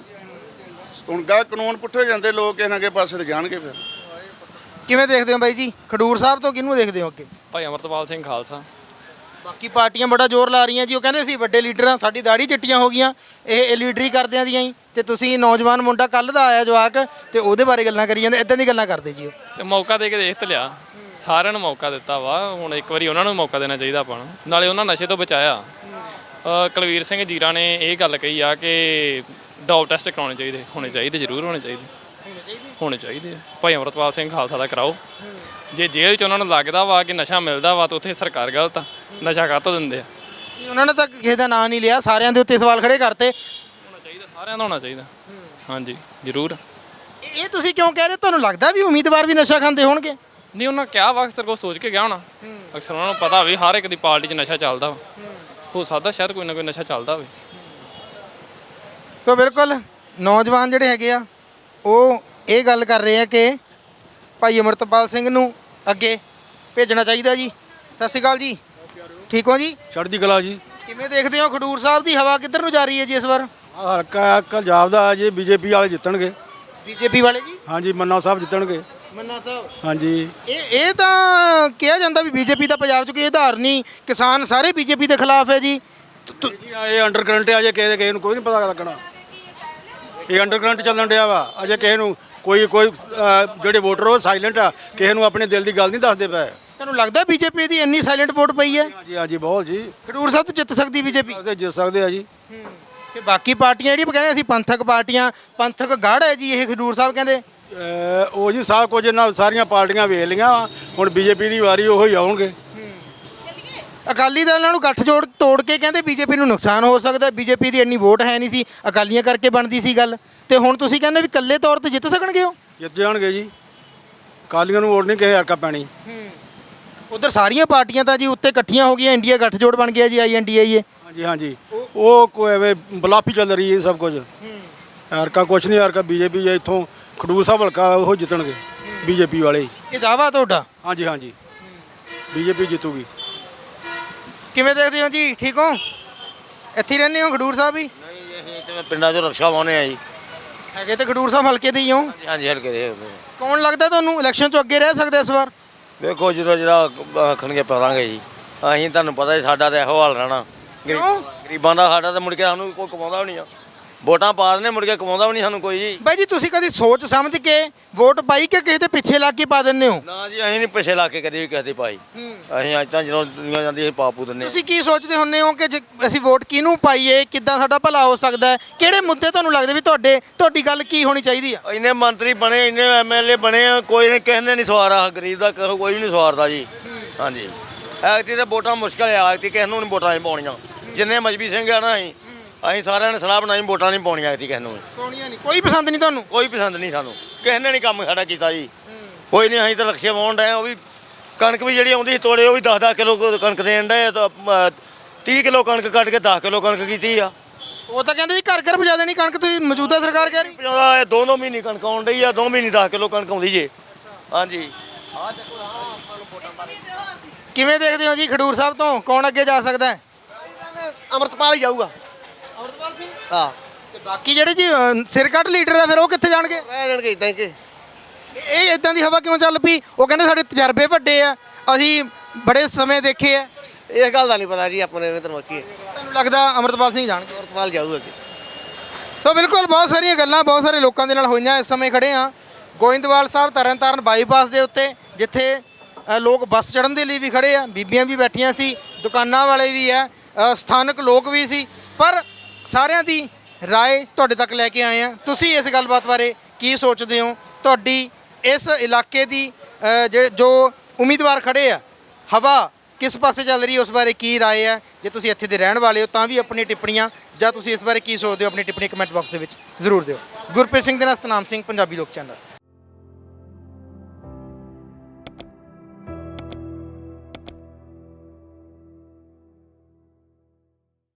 [SPEAKER 12] ਹੁਣ ਗਾ ਕਾਨੂੰਨ ਪੁੱਠੇ ਜਾਂਦੇ ਲੋਕ ਇਹਨਾਂ ਕੇ ਪਾਸੇ ਤੇ ਜਾਣਗੇ ਫਿਰ।
[SPEAKER 2] ਕਿਵੇਂ ਦੇਖਦੇ ਹੋ ਬਾਈ ਜੀ? ਖਡੂਰ ਸਾਹਿਬ ਤੋਂ ਕਿਹਨੂੰ ਦੇਖਦੇ ਹੋ ਅੱਗੇ?
[SPEAKER 8] ਭਾਈ ਅਮਰਤਪਾਲ ਸਿੰਘ ਖਾਲਸਾ।
[SPEAKER 2] ਬਾਕੀ ਪਾਰਟੀਆਂ ਬੜਾ ਜ਼ੋਰ ਲਾ ਰਹੀਆਂ ਜੀ ਉਹ ਕਹਿੰਦੇ ਸੀ ਵੱਡੇ ਲੀਡਰ ਆ ਸਾਡੀ ਦਾੜੀ ਚਿੱਟੀਆਂ ਹੋ ਗਈਆਂ ਇਹ ਲੀਡਰੀ ਕਰਦਿਆਂ ਦੀਆਂ ਹੀ। ਤੇ ਤੁਸੀਂ ਨੌਜਵਾਨ ਮੁੰਡਾ ਕੱਲ ਦਾ ਆਇਆ ਜਵਾਕ ਤੇ ਉਹਦੇ ਬਾਰੇ ਗੱਲਾਂ ਕਰੀ ਜਾਂਦੇ ਇਦਾਂ ਦੀ ਗੱਲਾਂ ਕਰਦੇ ਜੀ ਉਹ।
[SPEAKER 8] ਤੇ ਮੌਕਾ ਦੇ ਕੇ ਦੇਖ ਤੇ ਲਿਆ। ਸਾਰਿਆਂ ਨੂੰ ਮੌਕਾ ਦਿੱਤਾ ਵਾ ਹੁਣ ਇੱਕ ਵਾਰੀ ਉਹਨਾਂ ਨੂੰ ਮੌਕਾ ਦੇਣਾ ਚਾਹੀਦਾ ਆਪਾਂ ਨੂੰ। ਨਾਲੇ ਉਹਨਾਂ ਨਸ਼ੇ ਤੋਂ ਬਚਾਇਆ। ਅ, ਕੁਲਵੀਰ ਸਿੰਘ ਜੀਰਾ ਨੇ ਇਹ ਗੱਲ ਕਹੀ ਆ ਕਿ ਡੋਪ ਟੈਸਟ ਕਰਾਉਣੇ ਚਾਹੀਦੇ ਹੋਣੇ ਚਾਹੀਦੇ ਜ਼ਰੂਰ ਹੋਣੇ ਚਾਹੀਦੇ। ਹੋਣੇ ਚਾਹੀਦੇ। ਭਾਈ ਅਮਰਤਪਾਲ ਸਿੰਘ ਖਾਲਸਾ ਦਾ ਕਰਾਓ। ਜੇ ਜੇਲ੍ਹ 'ਚ ਉਹਨਾਂ ਨੂੰ ਲੱਗਦਾ ਵਾ ਕਿ ਨਸ਼ਾ ਮਿਲਦਾ ਵਾ ਤਾਂ ਉੱਥੇ ਸਰਕਾਰ ਗਲਤ ਆ। ਨਸ਼ਾ ਕਾਹਤੋਂ ਦਿੰਦੇ ਆ?
[SPEAKER 2] ਉਹਨਾਂ ਨੇ ਤਾਂ ਕਿਸੇ ਦਾ ਨਾਂ ਨਹੀਂ ਲਿਆ। ਸਾਰਿਆਂ ਦੇ ਉੱਤੇ ਸਵਾਲ ਖੜੇ ਕਰਤੇ।
[SPEAKER 8] ਹੋਣਾ ਚਾਹੀਦਾ ਸਾਰਿਆਂ ਦਾ ਹੋਣਾ ਚਾਹੀਦਾ। ਹਾਂਜੀ ਜ਼ਰੂਰ।
[SPEAKER 2] ਇਹ ਇਹ ਤੁਸੀਂ ਕਿਉਂ ਕਹਿ ਰਹੇ ਹੋ? ਤੁਹਾਨੂੰ ਲੱਗਦਾ ਵੀ ਉਮੀਦਵਾਰ ਵੀ ਨਸ਼ਾ ਖਾਂਦੇ ਹੋਣਗੇ?
[SPEAKER 8] ਨਹੀਂ ਉਹਨਾਂ ਕਿਹਾ ਵਾ ਅਕਸਰ ਕੋ ਸੋਚ ਕੇ ਗਿਆ ਹੋਣਾ। ਅਕਸਰ ਉਹਨਾਂ ਨੂੰ ਪਤਾ ਵੀ ਹਰ ਇੱਕ ਦੀ ਪਾਰਟੀ 'ਚ ਨਸ਼ਾ ਚੱਲਦਾ ਵਾ। ਹੋ ਸਕਦਾ ਸ਼ਾਇਦ ਕੋਈ ਨਾ ਕੋਈ ਨਸ਼ਾ ਚੱਲਦਾ ਹੋਵੇ।
[SPEAKER 2] ਸੋ ਬਿਲਕੁਲ ਨੌਜਵਾਨ ਜਿਹੜੇ ਹੈਗੇ ਆ ਉਹ ਇਹ ਗੱਲ ਕਰ ਰਹੇ ਆ ਕਿ ਭਾਈ ਅਮਰਤਪਾਲ ਸਿੰਘ ਨੂੰ ਅੱਗੇ ਭੇਜਣਾ ਚਾਹੀਦਾ ਜੀ। ਸਤਿ ਸ਼੍ਰੀ ਅਕਾਲ ਜੀ। ਠੀਕ ਹੋ ਜੀ?
[SPEAKER 13] ਚੜ੍ਹਦੀ ਕਲਾ ਜੀ।
[SPEAKER 2] ਕਿਵੇਂ ਦੇਖਦੇ ਹੋ ਖਡੂਰ ਸਾਹਿਬ ਦੀ ਹਵਾ ਕਿੱਧਰ ਨੂੰ ਜਾ ਰਹੀ ਹੈ ਜੀ ਇਸ ਵਾਰ?
[SPEAKER 13] ਹਲਕਾ ਪੰਜਾਬ ਦਾ ਜੀ ਬੀਜੇਪੀ ਵਾਲੇ ਜਿੱਤਣਗੇ।
[SPEAKER 2] ਬੀਜੇਪੀ ਵਾਲੇ ਜੀ?
[SPEAKER 13] ਹਾਂਜੀ ਮੰਨਾ ਸਾਹਿਬ ਜਿੱਤਣਗੇ।
[SPEAKER 2] ਮੰਨਾ ਸਾਹਿਬ।
[SPEAKER 13] ਹਾਂਜੀ।
[SPEAKER 2] ਇਹ ਇਹ ਤਾਂ ਕਿਹਾ ਜਾਂਦਾ ਵੀ ਬੀਜੇਪੀ ਦਾ ਪੰਜਾਬ 'ਚ ਕੋਈ ਆਧਾਰ ਨਹੀਂ ਕਿਸਾਨ ਸਾਰੇ ਬੀਜੇਪੀ ਦੇ ਖਿਲਾਫ ਹੈ ਜੀ।
[SPEAKER 13] ਇਹ ਅੰਡਰਕਰੰਟ ਆ ਜੇ ਕਿਸੇ ਦੇ ਕਿਸੇ ਨੂੰ ਕੋਈ ਨਹੀਂ ਪਤਾ ਲੱਗਣਾ। ਇਹ ਅੰਡਰਕਰੰਟ ਚੱਲਣ ਡਿਆ ਵਾ। ਅਜੇ ਕਿਸੇ ਨੂੰ ਕੋਈ ਕੋਈ ਅਹ, ਜਿਹੜੇ ਵੋਟਰ ਉਹ ਸਾਇਲੈਂਟ ਆ। ਕਿਸੇ ਨੂੰ ਆਪਣੇ ਦਿਲ ਦੀ ਗੱਲ ਨਹੀਂ ਦੱਸਦੇ ਪਏ।
[SPEAKER 2] ਤੁਹਾਨੂੰ ਲੱਗਦਾ ਬੀਜੇਪੀ ਦੀ ਇੰਨੀ ਸਾਇਲੈਂਟ ਵੋਟ ਪਈ ਹੈ?
[SPEAKER 13] ਹਾਂਜੀ ਹਾਂਜੀ ਬਹੁਤ ਜੀ।
[SPEAKER 2] ਖਡੂਰ ਸਾਹਿਬ ਤੋਂ ਜਿੱਤ ਸਕਦੀ ਬੀਜੇਪੀ?
[SPEAKER 13] ਸਕਦੇ ਜਿੱਤ ਸਕਦੇ ਆ ਜੀ।
[SPEAKER 2] ਤੇ ਬਾਕੀ ਪਾਰਟੀਆਂ ਜਿਹੜੀਆਂ ਕਹਿੰਦੇ ਅਸੀਂ ਪੰਥਕ ਪਾਰਟੀਆਂ ਪੰਥਕ ਗੜ ਹੈ ਜੀ ਇਹ ਖਡੂਰ ਸਾਹਿਬ ਕਹਿੰਦੇ?
[SPEAKER 13] ਅਹ, ਉਹ ਜੀ ਸਭ ਕੁਝ ਇਹਨਾਂ ਸਾਰੀਆਂ ਪਾਰਟੀਆਂ ਵੇਖ ਲਈਆਂ। ਹੁਣ ਬੀਜੇਪੀ ਦੀ ਵਾਰੀ ਉਹੀ ਆਉਣਗੇ।
[SPEAKER 2] ਅਕਾਲੀ ਦਲ ਨਾਲ ਨੂੰ ਗੱਠ ਜੋੜ ਤੋੜ ਕੇ ਕਹਿੰਦੇ ਬੀਜੇਪੀ ਨੂੰ ਨੁਕਸਾਨ ਹੋ ਸਕਦਾ ਬੀਜੇਪੀ ਦੀ ਇੰਨੀ ਵੋਟ ਹੈ ਨਹੀਂ ਸੀ ਅਕਾਲੀਆਂ ਕਰਕੇ ਬਣਦੀ ਸੀ ਗੱਲ। ਤੇ ਹੁਣ ਤੁਸੀਂ ਕਹਿੰਦੇ ਵੀ ਇਕੱਲੇ ਤੌਰ ਤੇ ਜਿੱਤ ਸਕਣਗੇ ਉਹ?
[SPEAKER 13] ਜਿੱਤ ਜਾਣਗੇ ਜੀ। ਕਾਲੀਆਂ ਨੂੰ ਵੋਟ ਨਹੀਂ ਕਿਸੇ ਹਰਕਾ ਪੈਣੀ।
[SPEAKER 2] ਉਧਰ ਸਾਰੀਆਂ ਪਾਰਟੀਆਂ ਤਾਂ ਜੀ ਉੱਤੇ ਇਕੱਠੀਆਂ ਹੋ ਗਈਆਂ ਇੰਡੀਆ ਗੱਠ ਜੋੜ ਬਣ ਗਿਆ ਜੀ ਆਈਐਨਡੀਏ
[SPEAKER 13] ਹਾਂਜੀ ਹਾਂਜੀ। ਉਹ ਕੋਈ ਐਵੇਂ ਬਲਾਫੀ ਚੱਲ ਰਹੀ ਹੈ ਸਭ ਕੁਝ। ਹਰਕਾ ਕੁਛ ਨਹੀਂ ਹਰਕਾ ਬੀਜੇਪੀ ਜੇ ਇੱਥੋਂ ਖਡੂਰ ਸਾਹਿਬ ਹਲਕਾ ਉਹ ਜਿੱਤਣਗੇ ਬੀਜੇਪੀ ਵਾਲੇ।
[SPEAKER 2] ਇਹ ਦਾਵਾ ਤੁਹਾਡਾ?
[SPEAKER 13] ਹਾਂਜੀ ਹਾਂਜੀ। ਬੀਜੇਪੀ ਜਿੱਤੂਗੀ।
[SPEAKER 2] ਕਿਵੇਂ ਦੇਖਦੇ ਹੋ ਜੀ? ਠੀਕ ਹੋ? ਇੱਥੇ ਹੀ ਰਹਿੰਦੇ ਹੋ ਖਡੂਰ ਸਾਹਿਬ ਹੀ
[SPEAKER 14] ਤੇ ਪਿੰਡਾਂ 'ਚੋਂ ਰਕਸ਼ਾ ਵਾਹੁੰਦੇ ਆ ਜੀ।
[SPEAKER 2] ਹੈਗੇ ਤੇ ਖਡੂਰ ਸਾਹਿਬ ਹਲਕੇ ਦੇ ਹੀ ਹੋ?
[SPEAKER 14] ਹਾਂਜੀ ਹਲਕੇ ਦੇ
[SPEAKER 2] ਕੌਣ ਲੱਗਦਾ ਤੁਹਾਨੂੰ? ਇਲੈਕਸ਼ਨ ਤੋਂ ਅੱਗੇ ਰਹਿ ਸਕਦਾ ਇਸ ਵਾਰ?
[SPEAKER 14] ਵੇਖੋ ਜਦੋਂ ਜਿਹੜਾ ਆਖਣਗੇ ਪਾਵਾਂਗੇ ਜੀ। ਅਸੀਂ ਤੁਹਾਨੂੰ ਪਤਾ ਹੀ ਸਾਡਾ ਤਾਂ ਇਹੋ ਹਾਲ ਰਹਿਣਾ? ਗਰੀਬਾਂ ਦਾ ਸਾਡਾ ਤਾਂ ਮੁੜ ਕੇ ਸਾਨੂੰ ਕੋਈ ਕਮਾਉਂਦਾ ਵੀ ਨਹੀਂ ਆ। ਵੋਟਾਂ ਪਾ ਦਿੰਦੇ ਮੁੜ ਕੇ ਕਮਾਉਂਦਾ ਵੀ ਨਹੀਂ ਸਾਨੂੰ ਕੋਈ ਜੀ।
[SPEAKER 2] ਬਾਈ ਜੀ ਤੁਸੀਂ ਕਦੀ ਸੋਚ ਸਮਝ ਕੇ ਵੋਟ ਪਾਈ ਕਿ ਕਿਸੇ ਦੇ ਪਿੱਛੇ ਲੱਗ ਕੇ ਪਾ ਦਿੰਦੇ ਹੋ?
[SPEAKER 14] ਨਾ ਜੀ ਅਸੀਂ ਨਹੀਂ ਪਿੱਛੇ ਲਾ ਕੇ ਕਦੀ ਵੀ ਕਿਸੇ ਦੀ ਪਾਈ। ਅਸੀਂ ਅੱਜ ਤਾਂ ਜਦੋਂ ਦੁਨੀਆ ਜਾਂਦੀ ਅਸੀਂ ਪਾਪੂ ਹਾਂ।
[SPEAKER 2] ਤੁਸੀਂ ਕੀ ਸੋਚਦੇ ਹੁੰਨੇ ਹੋ ਕਿ ਜੇ ਅਸੀਂ ਵੋਟ ਕਿਹਨੂੰ ਪਾਈਏ ਕਿੱਦਾਂ ਸਾਡਾ ਭਲਾ ਹੋ ਸਕਦਾ ਹੈ? ਕਿਹੜੇ ਮੁੱਦੇ ਤੁਹਾਨੂੰ ਲੱਗਦੇ ਵੀ ਤੁਹਾਡੇ ਤੁਹਾਡੀ ਗੱਲ ਕੀ ਹੋਣੀ ਚਾਹੀਦੀ ਆ?
[SPEAKER 14] ਇੰਨੇ ਮੰਤਰੀ ਬਣੇ ਇੰਨੇ ਐਮਐਲਏ ਬਣੇ ਆ, ਕੋਈ ਨਹੀਂ ਕਿਸੇ ਨੇ ਨਹੀਂ ਸਵਾਰਾ ਗਰੀਬ ਦਾ ਕਿਸੇ- ਕੋਈ ਵੀ ਨਹੀਂ ਸਵਾਰਦਾ ਜੀ। ਹਾਂਜੀ। ਐਕਤੀ ਤੇ ਵੋਟਾਂ ਮੁਸ਼ਕਲ ਆ ਐਕਤੀ ਕਿਸੇ ਨੂੰ ਨਹੀਂ ਵੋਟਾਂ ਨਹੀਂ ਪਾਉਣੀਆਂ। ਜਿੰਨੇ ਮਜਬੀ ਸਿੰਘ ਆ ਨਾ ਅਸੀਂ ਅਸੀਂ ਸਾਰਿਆਂ ਨੇ ਸਲਾਹ ਬਣਾਈ ਵੋਟਾਂ ਨਹੀਂ ਪਾਉਣੀਆਂ ਐਕਤੀ ਕਿਸੇ ਨੂੰ ਵੀ।
[SPEAKER 2] ਪਾਉਣੀਆਂ ਨਹੀਂ। ਕੋਈ ਪਸੰਦ ਨਹੀਂ ਤੁਹਾਨੂੰ?
[SPEAKER 14] ਕੋਈ ਪਸੰਦ ਨਹੀਂ ਸਾਨੂੰ। ਕਿਸੇ ਨੇ ਨਹੀਂ ਕੰਮ ਸਾਡਾ ਕੀਤਾ ਜੀ। ਕੋਈ ਨਹੀਂ ਅਸੀਂ ਤਾਂ ਰਕਸ਼ੇ ਵਾਉਣ ਡਏ ਉਹ ਵੀ ਕਣਕ ਵੀ ਜਿਹੜੀ ਆਉਂਦੀ ਸੀ ਤੋੜੇ ਉਹ ਵੀ 10-10 ਕਿਲੋ ਕਣਕ ਦੇਣ ਡਏ ਆ ਤਾਂ ਅਮ, 30 ਕਿਲੋ ਕਣਕ ਕੱਢ ਕੇ 10 ਕਿਲੋ ਕਣਕ ਕੀਤੀ ਆ।
[SPEAKER 2] ਉਹ ਤਾਂ ਕਹਿੰਦੇ ਜੀ ਘਰ ਘਰ ਪਜਾ ਦੇਣੀ ਕਣਕ ਤੁਸੀਂ ਮੌਜੂਦਾ ਸਰਕਾਰ ਕਹਿ ਰਹੀ।
[SPEAKER 14] ਪਿਆਉਂਦਾ ਇਹ ਦੋ ਦੋ ਮਹੀਨੇ ਕਣਕ ਆਉਣ ਡਈ ਆ ਦੋ ਮਹੀਨੇ 10 ਕਿਲੋ ਕਣਕ ਆਉਂਦੀ ਜੇ। ਹਾਂਜੀ।
[SPEAKER 2] ਕਿਵੇਂ ਦੇਖਦੇ ਹੋ ਜੀ ਖਡੂਰ ਸਾਹਿਬ ਤੋਂ? ਕੌਣ ਅੱਗੇ ਜਾ ਸਕਦਾ ਹੈ?
[SPEAKER 4] ਅਮਰਤਪਾਲ ਹੀ ਜਾਊਗਾ।
[SPEAKER 2] ਅਮਰਪਾਲ ਸਿੰਘ
[SPEAKER 4] ਹਾਂ।
[SPEAKER 2] ਤੇ ਬਾਕੀ ਜਿਹੜੇ ਜੀ ਅਹ, ਸਿਰ ਕੱਟ ਲੀਡਰ ਆ ਫਿਰ ਉਹ ਕਿੱਥੇ ਜਾਣਗੇ?
[SPEAKER 4] ਰਹਿ ਜਾਣਗੇ ਇਦਾਂ ਕਿ।
[SPEAKER 2] ਇਹ ਇਦਾਂ ਦੀ ਹਵਾ ਕਿਉਂ ਚੱਲ ਪਈ? ਉਹ ਕਹਿੰਦੇ ਸਾਡੇ ਤਜਰਬੇ ਵੱਡੇ ਆ ਅਸੀਂ ਬੜੇ ਸਮੇਂ ਦੇਖੇ ਆ।
[SPEAKER 4] ਇਹ ਗੱਲ ਦਾ ਨਹੀਂ ਪਤਾ ਜੀ ਆਪਣੇ ਵਿੱਚ ਤਰਮਕੀ
[SPEAKER 2] ਤੁਹਾਨੂੰ ਲੱਗਦਾ ਅਮਰਪਾਲ ਸਿੰਘ ਜਾਣਗੇ?
[SPEAKER 4] ਅਮਰਤਪਾਲ ਜਾਊਗਾ ਅੱਗੇ।
[SPEAKER 2] ਸੋ ਬਿਲਕੁਲ ਬਹੁਤ ਸਾਰੀਆਂ ਗੱਲਾਂ ਬਹੁਤ ਸਾਰੇ ਲੋਕਾਂ ਦੇ ਨਾਲ ਹੋਈਆਂ ਇਸ ਸਮੇਂ ਖੜੇ ਆ। ਗੋਇੰਦਵਾਲ ਸਾਹਿਬ ਤਰਨਤਾਰਨ ਬਾਈਪਾਸ ਦੇ ਉੱਤੇ ਜਿੱਥੇ ਅ, ਲੋਕ ਬੱਸ ਚੜਨ ਦੇ ਲਈ ਵੀ ਖੜੇ ਆ। ਬੀਬੀਆਂ ਵੀ ਬੈਠੀਆਂ ਸੀ ਦੁਕਾਨਾਂ ਵਾਲੇ ਵੀ ਆ ਅ, ਸਥਾਨਕ ਲੋਕ ਵੀ ਸੀ। ਪਰ ਸਾਰਿਆਂ ਦੀ ਰਾਏ ਤੁਹਾਡੇ ਤੱਕ ਲੈ ਕੇ ਆਏ ਆ ਤੁਸੀਂ ਇਸ ਗੱਲਬਾਤ ਬਾਰੇ ਕੀ ਸੋਚਦੇ ਹੋ? ਤੁਹਾਡੀ ਇਸ ਇਲਾਕੇ ਦੀ ਜੋ ਉਮੀਦਵਾਰ ਖੜੇ ਆ, ਹਵਾ ਕਿਸ ਪਾਸੇ ਚੱਲ ਰਹੀ ਉਸ ਬਾਰੇ ਕੀ ਰਾਏ ਹੈ? ਜੇ ਤੁਸੀਂ ਇੱਥੇ ਦੇ ਰਹਿਣ ਵਾਲੇ ਹੋ, ਤਾਂ ਵੀ ਆਪਣੀ ਟਿੱਪਣੀਆਂ, ਜਾਂ ਤੁਸੀਂ ਇਸ ਬਾਰੇ ਕੀ ਸੋਚਦੇ ਹੋ, ਆਪਣੀ ਟਿੱਪਣੀ ਕਮੈਂਟ ਬਾਕਸ ਦੇ ਵਿੱਚ ਜ਼ਰੂਰ ਦਿਓ। ਗੁਰਪ੍ਰੀਤ ਸਿੰਘ ਦੇ ਨਾਲ ਸਤਨਾਮ ਸਿੰਘ, ਪੰਜਾਬੀ ਲੋਕ ਚੈਨਲ।